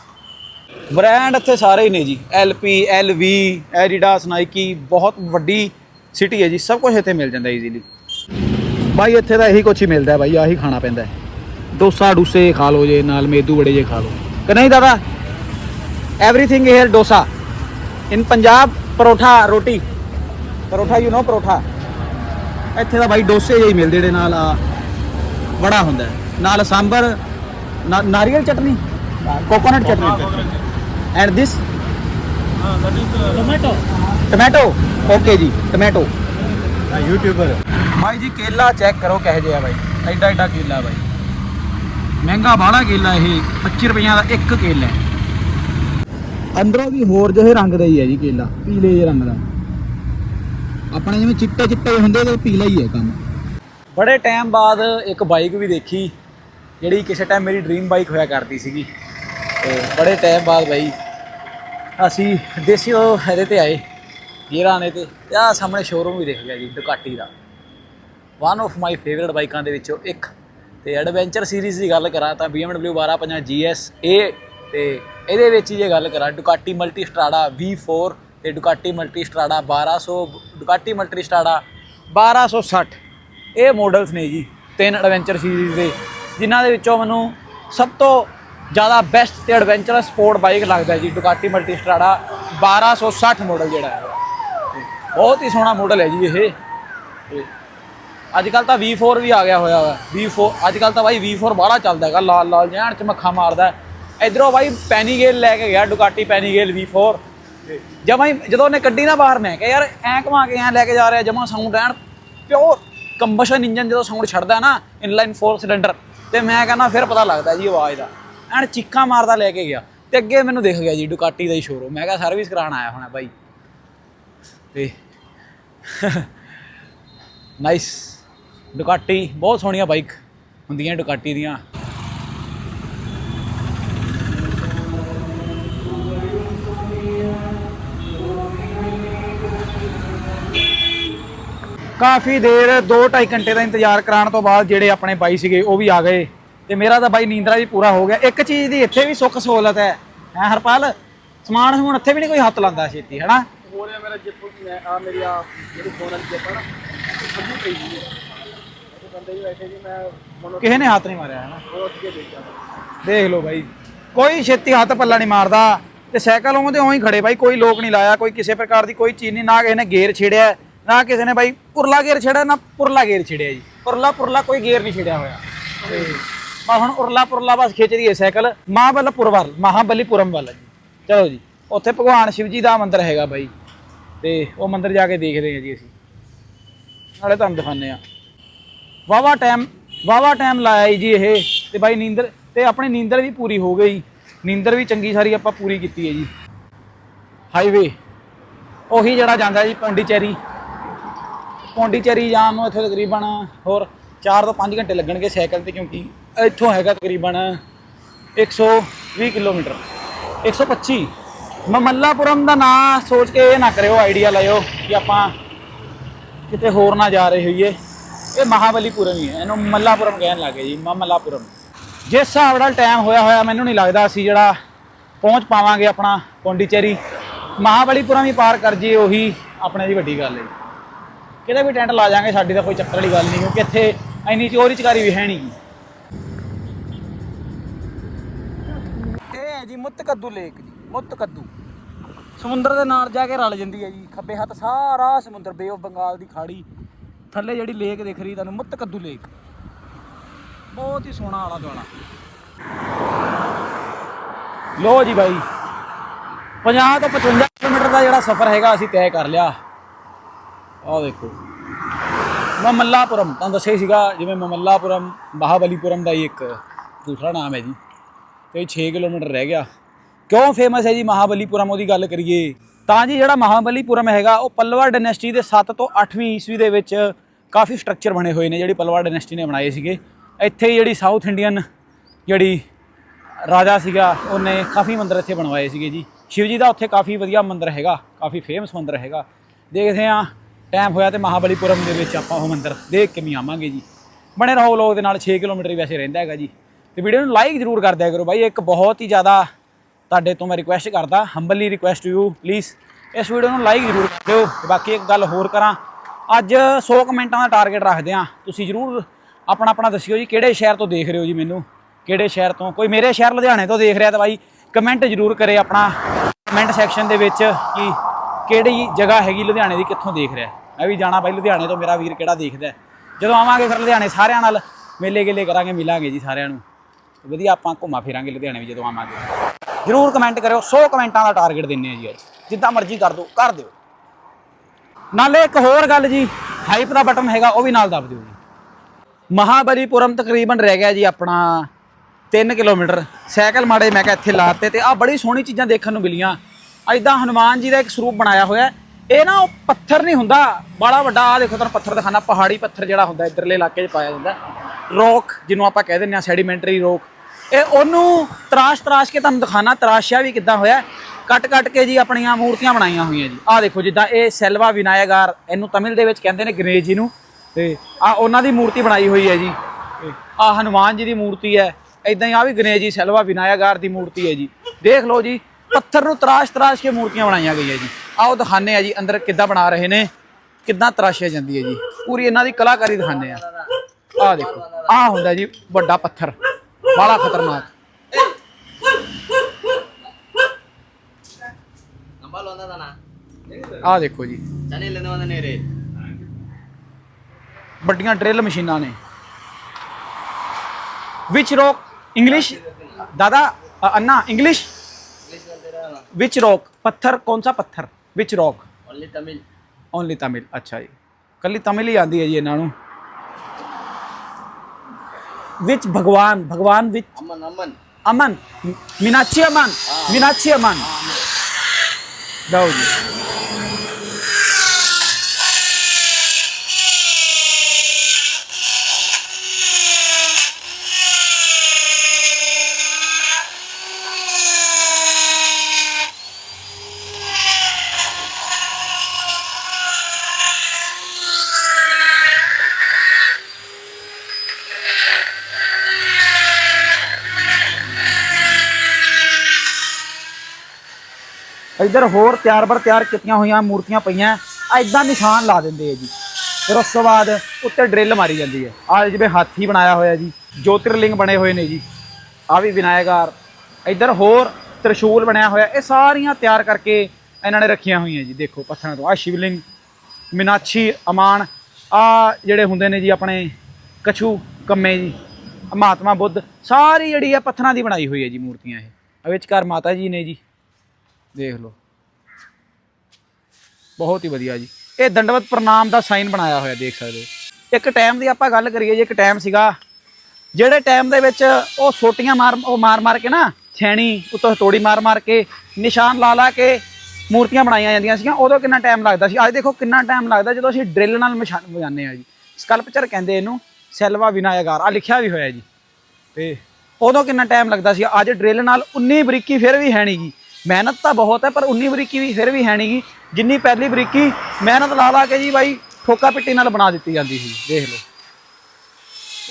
ਬ੍ਰਾਂਡ ਇੱਥੇ ਸਾਰੇ ਹੀ ਨੇ ਜੀ। ਐਲਪੀ ਐਲਵੀ ਐਡੀਡਾਸ ਨਾਈਕੀ ਬਹੁਤ ਵੱਡੀ ਸਿਟੀ ਹੈ ਜੀ। ਸਭ ਕੁਝ ਇੱਥੇ ਮਿਲ ਜਾਂਦਾ ਈਜ਼ੀਲੀ ਬਾਈ, ਇੱਥੇ ਤਾਂ ਇਹੀ ਕੁਝ ਹੀ ਮਿਲਦਾ ਹੈ ਬਾਈ, ਆਹੀ ਖਾਣਾ ਪੈਂਦਾ ਡੋਸਾ, ਡੂਸੇ ਖਾ ਲਓ ਜੇ, ਨਾਲ ਮੇਦੂ ਬੜੇ ਜੇ ਖਾ ਲਓ। ਕਿ ਨਹੀਂ ਦਾਦਾ? Everything here dosa. In Punjab paratha, roti. Paratha you know paratha. ਇੱਥੇ ਤਾਂ ਬਾਈ ਡੋਸੇ ਜਿਹੇ ਮਿਲਦੇ ਜਿਹੜੇ ਨਾਲ ਆ ਬੜਾ ਹੁੰਦਾ ਨਾਲ ਸਾਂਬਰ, ਨਾ- ਨਾਰੀਅਲ chutney. Ah, coconut chutney. And this? Ah, tomato uh, tomato. Okay ਜੀ tomato. ਯੂਟਿਊਬਰ ਭਾਈ ਜੀ ਕੇਲਾ ਚੈੱਕ ਕਰੋ ਕਿਹੋ ਜਿਹਾ ਭਾਈ ਐਡਾ ਐਡਾ ਕੇਲਾ ਭਾਈ ਮਹਿੰਗਾ ਬਾਹਲਾ ਕੇਲਾ ਇਹ 25 ਰੁਪਈਆ ਦਾ ਇੱਕ ਕੇਲਾ ਅੰਦਰੋਂ ਵੀ ਹੋਰ ਜਿਹੇ ਰੰਗ ਦਾ ਹੀ ਹੈ ਜੀ ਕੇਲਾ ਪੀਲੇ ਜਿਹੇ ਰੰਗ ਦਾ ਆਪਣੇ ਜਿਵੇਂ ਚਿੱਟੇ ਚਿੱਟੇ ਹੁੰਦੇ ਤੇ ਪੀਲਾ ਹੀ ਹੈ ਕੰਮ ਬੜੇ ਟਾਈਮ ਬਾਅਦ ਇੱਕ ਬਾਈਕ ਵੀ ਦੇਖੀ ਜਿਹੜੀ ਕਿਸੇ ਟਾਈਮ ਮੇਰੀ ਡ੍ਰੀਮ ਬਾਈਕ ਹੋਇਆ ਕਰਦੀ ਸੀਗੀ ਤੇ ਬੜੇ ਟਾਈਮ ਬਾਅਦ ਬਾਈ। ਅਸੀਂ ਦੇਸੀ ਉਹ ਇਹਦੇ ਤੇ ਆਏ ਗੇਰਾਂ ਨੇ ਤੇ। ਤੇ ਸਾਹਮਣੇ ਸ਼ੋਰੂਮ ਵੀ ਦੇਖ ਲਿਆ ਜੀ ਡੁਕਾਟੀ ਦਾ। ਵਨ ਆਫ ਮਾਈ ਫੇਵਰਿਟ ਬਾਈਕਾਂ ਦੇ ਵਿੱਚੋਂ ਇੱਕ। ਤੇ ਐਡਵੈਂਚਰ ਸੀਰੀਜ਼ ਦੀ ਗੱਲ ਕਰਾਂ ਤਾਂ BMW 1250 GS ਇਹ ਤੇ ਇਹਦੇ ਵਿੱਚ ਜੇ ਗੱਲ ਕਰਾਂ ਡੁਕਾਟੀ ਮਲਟੀ ਸਟਰਾਡਾ V4 ਤੇ ਡੁਕਾਟੀ ਮਲਟੀ ਸਟਰਾਡਾ 1200 ਡੁਕਾਟੀ ਮਲਟੀ ਸਟਰਾਡਾ 1260 ਇਹ ਮਾਡਲਸ ਨੇ ਜੀ, ਤਿੰਨ ਐਡਵੈਂਚਰ ਸੀਰੀਜ਼ ਦੇ, ਜਿਨ੍ਹਾਂ ਦੇ ਵਿੱਚੋਂ ਮੈਨੂੰ ਸਭ ਤੋਂ ਜ਼ਿਆਦਾ ਬੈਸਟ ਤੇ ਐਡਵੈਂਚਰਸ ਸਪੋਰਟ ਬਾਈਕ ਲੱਗਦਾ ਜੀ ਡੁਕਾਟੀ ਮਲਟੀ ਸਟਰਾਡਾ 1260 ਮਾਡਲ ਜਿਹੜਾ ਹੈ। ਬਹੁਤ ਹੀ ਸੋਹਣਾ ਮਾਡਲ ਹੈ ਜੀ ਇਹ। ਅੱਜ ਕੱਲ ਤਾਂ V4 ਵੀ ਆ ਗਿਆ ਹੋਇਆ ਵਾ। V4 ਅੱਜ ਕੱਲ ਤਾਂ ਬਾਈ V4 ਬਾਹਲਾ ਚੱਲਦਾ ਹੈਗਾ ਲਾਲ ਲਾਲ ਜੈਨ ਚ ਮੱਖਾ ਮਾਰਦਾ ਇਧਰੋਂ ਬਾਈ ਪੈਨੀਗੇਲ ਲੈ ਕੇ ਗਿਆ ਡੁਕਾਟੀ ਪੈਨੀਗੇਲ V4 ਜਮਾਂ ਹੀ ਜਦੋਂ ਉਹਨੇ ਕੱਢੀ ਨਾ ਬਾਹਰ, ਮੈਂ ਕਿਹਾ ਯਾਰ ਐਂ ਘੁਮਾ ਕੇ ਐਂ ਲੈ ਕੇ ਜਾ ਰਿਹਾ, ਜਮਾਂ sound an pure combustion engine ਜਦੋਂ ਸਾਊਂਡ ਛੱਡਦਾ ਨਾ ਇਨਲਾਈਨ 4 ਸਿਲੰਡਰ ਤੇ ਮੈਂ ਕਹਿੰਦਾ ਫਿਰ ਪਤਾ ਲੱਗਦਾ ਜੀ ਆਵਾਜ਼ ਦਾ। ਐਨ ਚੀਕਾਂ ਮਾਰਦਾ ਲੈ ਕੇ ਗਿਆ। ਤੇ ਅੱਗੇ ਮੈਨੂੰ ਦਿਖ ਗਿਆ ਜੀ ਡੁਕਾਟੀ ਦਾ ਹੀ ਸ਼ੋਰੂਮ ਮੈਂ ਕਿਹਾ ਸਰਵਿਸ ਕਰਾਉਣ ਆਇਆ ਹੋਣਾ ਬਾਈ। ਤੇ ਨਾਈਸ ਡੁਕਾਟੀ, ਬਹੁਤ ਸੋਹਣੀਆਂ ਬਾਈਕ ਹੁੰਦੀਆਂ ਡੁਕਾਟੀ ਦੀਆਂ। ਕਾਫੀ ਦੇਰ 2.5 ਘੰਟੇ ਦਾ ਇੰਤਜ਼ਾਰ ਕਰਾਉਣ ਤੋਂ ਬਾਅਦ ਜਿਹੜੇ ਆਪਣੇ ਬਾਈ ਸੀਗੇ, ਉਹ ਵੀ ਆ ਗਏ। ਤੇ ਮੇਰਾ ਤਾਂ ਬਾਈ ਨੀਂਦਰਾ ਵੀ ਪੂਰਾ ਹੋ ਗਿਆ। ਇੱਕ ਚੀਜ਼ ਦੀ ਇੱਥੇ ਵੀ ਸੁੱਖ ਸਹੂਲਤ ਹੈ। ਹੈ ਹਰਪਾਲ? ਸਮਾਨ ਸਮੂਨ ਇੱਥੇ ਵੀ ਨਹੀਂ ਕੋਈ ਹੱਥ ਲਾਉਂਦਾ ਛੇਤੀ ਹਨਾ? ਕਿਸੇ ਨੇ ਹੱਥ ਨਹੀਂ ਮਾਰਿਆ ਹਨਾ? ਦੇਖ ਲਓ ਬਾਈ। ਕੋਈ ਛੇਤੀ ਹੱਥ ਪੱਲਾ ਨਹੀਂ ਮਾਰਦਾ। ਤੇ ਸਾਈਕਲ ਉਹਦੇ ਉਹੀ ਖੜੇ ਬਾਈ ਕੋਈ ਲੋਕ ਨਹੀਂ ਲਾਇਆ ਕੋਈ ਕਿਸੇ ਪ੍ਰਕਾਰ ਦੀ ਕੋਈ ਚੀਜ਼ ਨਹੀਂ ਨਾ ਕਿਸੇ ਨੇ ਗੇਰ ਛੇੜਿਆ ਨਾ ਕਿਸੇ ਨੇ ਬਾਈ ਪੁਰਲਾ ਗੇਰ ਛੇੜਿਆ ਨਾ ਪੁਰਲਾ ਗੇਰ ਛੇੜਿਆ ਜੀ। ਪੁਰਲਾ ਪੁਰਲਾ ਕੋਈ ਗੇਅਰ ਨਹੀਂ ਛੇੜਿਆ ਹੋਇਆ। ਬਸ ਹੁਣ ਉਰਲਾ ਪੁਰਲਾ ਬਸ ਖਿੱਚਦੀ ਹੈ ਸਾਈਕਲ। ਮਹਾਬਲੀਪੁਰਮ ਵੱਲ ਮਹਾਬਲੀਪੁਰਮ ਵੱਲ ਜੀ। ਚਲੋ ਜੀ, ਉੱਥੇ ਭਗਵਾਨ ਸ਼ਿਵ ਜੀ ਦਾ ਮੰਦਿਰ ਹੈਗਾ ਬਾਈ। ਤੇ ਉਹ ਮੰਦਿਰ ਜਾ ਕੇ ਦੇਖਦੇ ਹਾਂ ਜੀ ਅਸੀਂ। ਨਾਲੇ ਤੁਹਾਨੂੰ ਦਿਖਾਉਂਦੇ ਆ। ਵਾਵਾ ਟਾਈਮ ਵਾਵਾ ਟਾਈਮ ਲਾਇਆ ਜੀ ਇਹ। ਤੇ ਬਾਈ ਨੀਂਦਰ, ਤੇ ਆਪਣੀ ਨੀਂਦਰ ਵੀ ਪੂਰੀ ਹੋ ਗਈ। ਨੀਂਦਰ ਵੀ ਚੰਗੀ ਸਾਰੀ ਆਪਾਂ ਪੂਰੀ ਕੀਤੀ ਹੈ ਜੀ। ਹਾਈਵੇ ਉਹੀ ਜਿਹੜਾ ਜਾਂਦਾ ਜੀ ਪੌਂਡੀਚੇਰੀ। ਪੌਂਡੀਚੇਰੀ ਜਾਣ ਨੂੰ ਇੱਥੇ ਤਕਰੀਬਨ ਹੋਰ 4 ਤੋਂ 5 ਘੰਟੇ ਲੱਗਣਗੇ ਸਾਈਕਲ ਤੇ ਕਿਉਂਕਿ ਇੱਥੋਂ ਹੈਗਾ ਤਕਰੀਬਨ 120 ਕਿਲੋਮੀਟਰ 125 ਮਮੱਲਾਪੁਰਮ ਦਾ ਨਾਂ ਸੋਚ ਕੇ ਇਹ ਨਾ ਕਰਿਓ, ਆਈਡੀਆ ਲਾਇਓ ਕਿ ਆਪਾਂ ਕਿਤੇ ਹੋਰ ਨਾ ਜਾ ਰਹੇ ਹੋਈਏ। ਇਹ ਮਹਾਬਲੀਪੁਰਮ ਹੀ ਹੈ, ਇਹਨੂੰ ਮੱਲਾਪੁਰਮ ਕਹਿਣ ਲੱਗੇ ਜੀ ਮਮੱਲਾਪੁਰਮ ਜਿਸ ਹਿਸਾਬ ਨਾਲ ਟਾਈਮ ਹੋਇਆ ਹੋਇਆ, ਮੈਨੂੰ ਨਹੀਂ ਲੱਗਦਾ ਅਸੀਂ ਜਿਹੜਾ ਪਹੁੰਚ ਪਾਵਾਂਗੇ ਆਪਣਾ ਪੌਂਡੀਚੇਰੀ। ਮਹਾਬਲੀਪੁਰਮ ਵੀ ਪਾਰ ਕਰ ਜੀ ਉਹੀ ਆਪਣੇ ਦੀ ਵੱਡੀ ਗੱਲ ਹੈ। ਜੀ। ਕਿਤੇ ਵੀ ਟੈਂਟ ਲਾ ਜਾਾਂਗੇ, ਸਾਡੀ ਤਾਂ ਕੋਈ ਚੱਕਰ ਵਾਲੀ ਗੱਲ ਨਹੀਂ, ਕਿਉਂਕਿ ਇੱਥੇ ਇੰਨੀ ਚੋਰੀ ਚਕਾਰੀ ਵੀ ਹੈ ਨਹੀਂ। ਮੁੱਤ ਕੱਦੂ ਲੇਕ ਜੀ, ਮੁੱਤ ਕੱਦੂ। ਸਮੁੰਦਰ ਦੇ ਨਾਲ ਜਾ ਕੇ ਰਲ ਜਾਂਦੀ ਹੈ ਜੀ, ਖੱਬੇ ਹੱਥ ਸਾਰਾ ਸਮੁੰਦਰ ਬੇ ਆਫ ਬੰਗਾਲ ਦੀ ਖਾੜੀ। ਥੱਲੇ ਜਿਹੜੀ ਲੇਕ ਦਿਖ ਰਹੀ, ਤੁਹਾਨੂੰ ਮੁੱਤ ਕੱਦੂ ਲੇਕ। ਬਹੁਤ ਹੀ ਸੋਹਣਾ ਆਲਾ ਦੁਆਲਾ। ਲੋ ਜੀ ਬਾਈ 50 ਤੋਂ 55 ਕਿਲੋਮੀਟਰ ਦਾ ਜਿਹੜਾ ਸਫ਼ਰ ਹੈਗਾ, ਅਸੀਂ ਤੈਅ ਕਰ ਲਿਆ। ਆਹ ਦੇਖੋ, ਮਮੱਲਾਪੁਰਮ, ਤੁਹਾਨੂੰ ਦੱਸਿਆ ਹੀ ਸੀਗਾ, ਜਿਵੇਂ ਮਮੱਲਾਪੁਰਮ, ਮਹਾਬਲੀਪੁਰਮ ਦਾ ਹੀ ਇੱਕ ਦੂਸਰਾ ਨਾਮ ਹੈ ਜੀ। ਤੇ 6 ਕਿਲੋਮੀਟਰ ਰਹਿ ਗਿਆ। ਕਿਉਂ ਫੇਮਸ ਹੈ ਜੀ ਮਹਾਬਲੀਪੁਰਮ? ਉਹਦੀ ਗੱਲ ਕਰੀਏ। ਤਾਂ ਜੀ ਜਿਹੜਾ ਮਹਾਬਲੀਪੁਰਮ ਹੈਗਾ, ਉਹ ਪੱਲਵਾ ਡਾਇਨੈਸਟੀ ਦੇ 7 ਤੋਂ 8ਵੀਂ ਈਸਵੀ ਦੇ ਵਿੱਚ ਕਾਫੀ ਸਟਰਕਚਰ ਬਣੇ ਹੋਏ ਨੇ, ਜਿਹੜੀ ਪੱਲਵਾ ਡਾਇਨੈਸਟੀ ਨੇ ਬਣਾਏ ਸੀਗੇ। ਇੱਥੇ ਜਿਹੜੀ ਸਾਊਥ ਇੰਡੀਅਨ ਜਿਹੜੀ ਰਾਜਾ ਸੀਗਾ, ਉਹਨੇ ਕਾਫੀ ਮੰਦਰ ਇੱਥੇ ਬਣਵਾਏ ਸੀਗੇ ਜੀ। ਸ਼ਿਵ ਜੀ ਦਾ ਉੱਥੇ ਕਾਫੀ ਵਧੀਆ ਮੰਦਰ ਹੈਗਾ, ਕਾਫੀ ਫੇਮਸ ਮੰਦਰ ਹੈਗਾ। ਦੇਖਦੇ ਆ ਟਾਈਮ ਹੋਇਆ ਤੇ ਮਹਾਬਲੀਪੁਰਮ ਦੇ ਵਿੱਚ ਆਪਾਂ ਉਹ ਮੰਦਰ ਦੇਖ ਕੇ ਵੀ ਆਵਾਂਗੇ ਜੀ। ਬਣੇ ਰਹੋ ਲੋਕ ਦੇ ਨਾਲ 6 ਕਿਲੋਮੀਟਰ ਹੀ ਵੈਸੇ ਰਹਿੰਦਾ ਹੈਗਾ ਜੀ। ਤੇ ਵੀਡੀਓ ਨੂੰ ਲਾਈਕ ਜ਼ਰੂਰ ਕਰ ਦਿਆ ਕਰੋ ਬਾਈ। ਇੱਕ ਬਹੁਤ ਹੀ ਜ਼ਿਆਦਾ ਤੁਹਾਡੇ ਤੋਂ ਮੈਂ ਰਿਕੁਐਸਟ ਕਰਦਾ ਹੰਬਲੀ ਰਿਕੁਐਸਟ ਯੂ ਪਲੀਜ਼ ਇਸ ਵੀਡੀਓ ਨੂੰ ਲਾਈਕ ਜ਼ਰੂਰ ਕਰ ਦਿਓ। ਬਾਕੀ ਇੱਕ ਗੱਲ ਹੋਰ ਕਰਾਂ, ਅੱਜ 100 ਕਮੈਂਟਾਂ ਦਾ ਟਾਰਗੇਟ ਰੱਖਦੇ ਆ ਤੁਸੀਂ ਜ਼ਰੂਰ ਆਪਣਾ ਆਪਣਾ ਦੱਸਿਓ ਜੀ, ਕਿਹੜੇ ਸ਼ਹਿਰ ਤੋਂ ਦੇਖ ਰਹੇ ਹੋ ਜੀ ਮੈਨੂੰ? ਕਿਹੜੇ ਸ਼ਹਿਰ ਤੋਂ? ਕੋਈ ਮੇਰੇ ਸ਼ਹਿਰ ਲੁਧਿਆਣੇ ਤੋਂ ਦੇਖ ਰਿਹਾ ਤਾਂ ਬਾਈ ਕਮੈਂਟ ਜ਼ਰੂਰ ਕਰੇ ਆਪਣਾ ਕਮੈਂਟ ਸੈਕਸ਼ਨ ਦੇ ਵਿੱਚ ਕਿ ਕਿਹੜੀ ਜਗ੍ਹਾ ਹੈਗੀ ਲੁਧਿਆਣੇ ਦੀ, ਕਿੱਥੋਂ ਦੇਖ ਰਿਹਾ। ਮੈਂ ਵੀ ਜਾਣਾ ਬਾਈ, ਲੁਧਿਆਣੇ ਤੋਂ ਮੇਰਾ ਵੀਰ ਕਿਹੜਾ ਦੇਖਦਾ ਜਦੋਂ ਆਵਾਂਗੇ ਫਿਰ ਲੁਧਿਆਣੇ ਸਾਰਿਆਂ ਨਾਲ ਮੇਲੇ ਗੇਲੇ ਕਰਾਂਗੇ, ਮਿਲਾਂਗੇ ਜੀ ਸਾਰਿਆਂ ਨੂੰ। ਵਧੀਆ ਆਪਾਂ ਘੁੰਮਾ ਫਿਰਾਂਗੇ ਲੁਧਿਆਣੇ ਵੀ ਜਦੋਂ ਆਵਾਂਗੇ। ਜ਼ਰੂਰ ਕਮੈਂਟ ਕਰਿਓ 100 ਕਮੈਂਟਾਂ ਦਾ ਟਾਰਗੇਟ ਦਿੰਨੇ ਆ ਜੀ ਅੱਜ। ਜਿੱਦਾਂ ਮਰਜ਼ੀ ਕਰ ਦਿਓ ਕਰ ਦਿਓ। ਨਾਲੇ ਇੱਕ ਹੋਰ ਗੱਲ ਜੀ ਹਾਈਪ ਦਾ ਬਟਨ ਹੈਗਾ, ਉਹ ਵੀ ਨਾਲ ਦੱਬ ਦਿਓ ਜੀ। ਮਹਾਬਲੀਪੁਰਮ ਤਕਰੀਬਨ ਰਹਿ ਗਿਆ ਜੀ ਆਪਣਾ 3 ਕਿਲੋਮੀਟਰ। ਸਾਈਕਲ ਮਾੜੇ ਮੈਂ ਕਿਹਾ ਇੱਥੇ ਲਾਤੇ ਤੇ ਆ ਬੜੀ ਸੋਹਣੀ ਚੀਜ਼ਾਂ ਦੇਖਣ ਨੂੰ ਮਿਲੀਆਂ। ਐਦਾਂ ਹਨੂਮਾਨ ਜੀ ਦਾ ਇੱਕ ਸਰੂਪ ਬਣਾਇਆ ਹੋਇਆ ਇਹ ਨਾ ਉਹ ਪੱਥਰ ਨਹੀਂ ਹੁੰਦਾ ਬੜਾ ਵੱਡਾ ਆ ਦੇਖੋ ਤੁਹਾਨੂੰ ਪੱਥਰ ਦਿਖਾਣਾ ਪਹਾੜੀ ਪੱਥਰ ਜਿਹੜਾ ਹੁੰਦਾ, ਇਧਰਲੇ ਇਲਾਕੇ 'ਚ ਪਾਇਆ ਜਾਂਦਾ। ਰੋਕ, ਜਿਹਨੂੰ ਆਪਾਂ ਕਹਿ ਦਿੰਦੇ ਆ ਸੈਡੀਮੈਂਟਰੀ ਰੋਕ। ਇਹ ਉਹਨੂੰ ਤਰਾਸ਼ ਤਰਾਸ਼ ਕੇ ਤੁਹਾਨੂੰ ਦਿਖਾਣਾ ਤਰਾਸ਼ਿਆ ਵੀ ਕਿੱਦਾਂ ਹੋਇਆ। ਕੱਟ ਕੱਟ ਕੇ ਜੀ ਆਪਣੀਆਂ ਮੂਰਤੀਆਂ ਬਣਾਈਆਂ ਹੋਈਆਂ ਜੀ। ਆਹ ਦੇਖੋ ਜਿੱਦਾਂ ਇਹ ਸੈਲਵਾ ਵਿਨਾਇਆਗਾਰ ਇਹਨੂੰ ਤਮਿਲ ਦੇ ਵਿੱਚ ਕਹਿੰਦੇ ਨੇ ਗਣੇਸ਼ ਜੀ ਨੂੰ। ਤੇ ਆ ਉਹਨਾਂ ਦੀ ਮੂਰਤੀ ਬਣਾਈ ਹੋਈ ਹੈ ਜੀ। ਆ ਹਨੂਮਾਨ ਜੀ ਦੀ ਮੂਰਤੀ ਹੈ। ਇਦਾਂ ਹੀ ਆ ਵੀ ਗਣੇਸ਼ ਜੀ ਸੈਲਵਾ ਵਿਨਾਇਆਗਾਰ ਦੀ ਮੂਰਤੀ ਹੈ ਜੀ। ਦੇਖ ਲਓ ਜੀ, ਪੱਥਰ ਨੂੰ ਤਰਾਸ਼ ਤਰਾਸ਼ ਕੇ ਮੂਰਤੀਆਂ ਬਣਾਈਆਂ ਗਈਆਂ ਜੀ। ਆਓ ਦਿਖਾਣੇ ਆ ਜੀ ਅੰਦਰ ਕਿੱਦਾਂ ਬਣਾ ਰਹੇ ਨੇ ਕਿੱਦਾਂ ਤਰਾਸ਼ਿਆ ਜਾਂਦੀ ਹੈ ਜੀ। ਪੂਰੀ ਇਹਨਾਂ ਦੀ ਕਲਾਕਾਰੀ ਦਿਖਾਣੇ ਆ ਆਹ ਦੇਖੋ ਆਹ ਹੁੰਦਾ ਜੀ ਵੱਡਾ ਪੱਥਰ ਬੜਾ ਖਤਰਨਾਕ। ਆਹ ਦੇਖੋ ਜੀ। ਚਨੇ ਲੈਂਦੇ ਵੰਦੇ ਨੇ ਵੱਡੀਆਂ ਡ੍ਰਿਲ ਮਸ਼ੀਨਾਂ ਨੇ। ਵਿਚ ਰੋਕ ਇੰਗਲਿਸ਼ ਦਾਦਾ ਅੰਨਾ ਇੰਗਲਿਸ਼ विच ਰੋਕ ਪੱਥਰ कौन सा पत्थर ਵਿਚ rock only Tamil only Tamil ਅੱਛਾ ਜੀ ਕੱਲੀ ਤਮਿਲ ਹੀ ਆਂਦੀ ਹੈ ਜੀ ਇਹਨਾਂ ਨੂੰ ਵਿੱਚ ਭਗਵਾਨ ਭਗਵਾਨ ਵਿੱਚ ਅਮਨ ਅਮਨ ਅਮਨ ਮੀਨਾਚੀ ਅਮਨ ਮੀਨਾਚੀ ਅਮਨ ਲਓ ਜੀ ਇੱਧਰ ਹੋਰ ਤਿਆਰ ਬਰ ਤਿਆਰ ਕੀਤੀਆਂ ਹੋਈਆਂ ਮੂਰਤੀਆਂ ਪਈਆਂ। ਐਦਾਂ ਨਿਸ਼ਾਨ ਲਾ ਦਿੰਦੇ ਆ ਜੀ। ਫਿਰ ਉਸ ਤੋਂ ਬਾਅਦ ਉੱਤੇ ਡਰਿਲ ਮਾਰੀ ਜਾਂਦੀ ਹੈ। ਆ ਜਿਵੇਂ ਹਾਥੀ ਬਣਾਇਆ ਹੋਇਆ ਜੀ। ਜੋਤਿਰਲਿੰਗ ਬਣੇ ਹੋਏ ਨੇ ਜੀ। ਆ ਵੀ ਵਿਨਾਇਕਾਰ ਇੱਧਰ ਹੋਰ ਤ੍ਰਿਸ਼ੂਲ ਬਣਿਆ ਹੋਇਆ। ਇਹ ਸਾਰੀਆਂ ਤਿਆਰ ਕਰਕੇ ਇਹਨਾਂ ਨੇ ਰੱਖੀਆਂ ਹੋਈਆਂ ਜੀ। ਦੇਖੋ ਪੱਥਰਾਂ ਤੋਂ। ਆ ਸ਼ਿਵਲਿੰਗ ਮੀਨਾਛੀ ਅਮਾਨ। ਆ ਜਿਹੜੇ ਹੁੰਦੇ ਨੇ ਜੀ ਆਪਣੇ ਕਛੂ ਕੰਮੇ ਜੀ। ਮਹਾਤਮਾ ਬੁੱਧ। ਸਾਰੀ ਜਿਹੜੀ ਆ ਪੱਥਰਾਂ ਦੀ ਬਣਾਈ ਹੋਈ ਹੈ ਜੀ ਮੂਰਤੀਆਂ ਇਹ। ਆ ਵਿਚਕਾਰ ਮਾਤਾ ਜੀ ਨੇ ਜੀ ਦੇਖ ਲਓ। ਬਹੁਤ ਹੀ ਵਧੀਆ ਜੀ। ਇਹ ਦੰਡਵਤ ਪ੍ਰਣਾਮ ਦਾ ਸਾਈਨ ਬਣਾਇਆ ਹੋਇਆ, ਦੇਖ ਸਕਦੇ ਹੋ। ਇੱਕ ਟਾਈਮ ਦੀ ਆਪਾਂ ਗੱਲ ਕਰੀਏ ਜੀ, ਇੱਕ ਟਾਈਮ ਸੀਗਾ। ਜਿਹੜੇ ਟਾਈਮ ਦੇ ਵਿੱਚ ਉਹ ਸੋਟੀਆਂ ਮਾਰ, ਉਹ ਮਾਰ ਮਾਰ ਕੇ ਨਾ, ਛੈਣੀ, ਉੱਤੋਂ ਹਥੌੜੀ ਮਾਰ ਮਾਰ ਕੇ, ਨਿਸ਼ਾਨ ਲਾ ਲਾ ਕੇ ਮੂਰਤੀਆਂ ਬਣਾਈਆਂ ਜਾਂਦੀਆਂ ਸੀਗੀਆਂ, ਉਦੋਂ ਕਿੰਨਾ ਟਾਈਮ ਲੱਗਦਾ ਸੀ? ਅੱਜ ਦੇਖੋ ਕਿੰਨਾ ਟਾਈਮ ਲੱਗਦਾ ਜਦੋਂ ਅਸੀਂ ਡਰਿਲ ਨਾਲ ਨਿਸ਼ਾਨ ਵਜਾਉਂਦੇ ਆ ਜੀ। ਸਕਲਪਚਰ ਕਹਿੰਦੇ ਇਹਨੂੰ ਸੈਲਵਾ ਵਿਨਾਇਆਗਾਰ ਆ ਲਿਖਿਆ ਵੀ ਹੋਇਆ ਜੀ। ਤੇ ਉਦੋਂ ਕਿੰਨਾ ਟਾਈਮ ਲੱਗਦਾ ਸੀ? ਅੱਜ ਡਰਿਲ ਨਾਲ ਉਨੀ ਬਰੀਕੀ ਫਿਰ ਵੀ ਹੈ ਨਹੀਂਗੀ ਮਿਹਨਤ ਤਾਂ ਬਹੁਤ ਹੈ, ਪਰ ਉਨੀ ਬਰੀਕੀ ਵੀ ਫਿਰ ਵੀ ਹੈ ਨਹੀਂਗੀ ਜਿੰਨੀ ਪਹਿਲੀ ਬਰੀਕੀ ਮਿਹਨਤ ਲਾ ਲਾ ਕੇ ਜੀ ਬਾਈ ਠੋਕਾ ਪਿੱਟੀ ਨਾਲ ਬਣਾ ਦਿੱਤੀ ਜਾਂਦੀ ਸੀ, ਦੇਖ ਲਓ।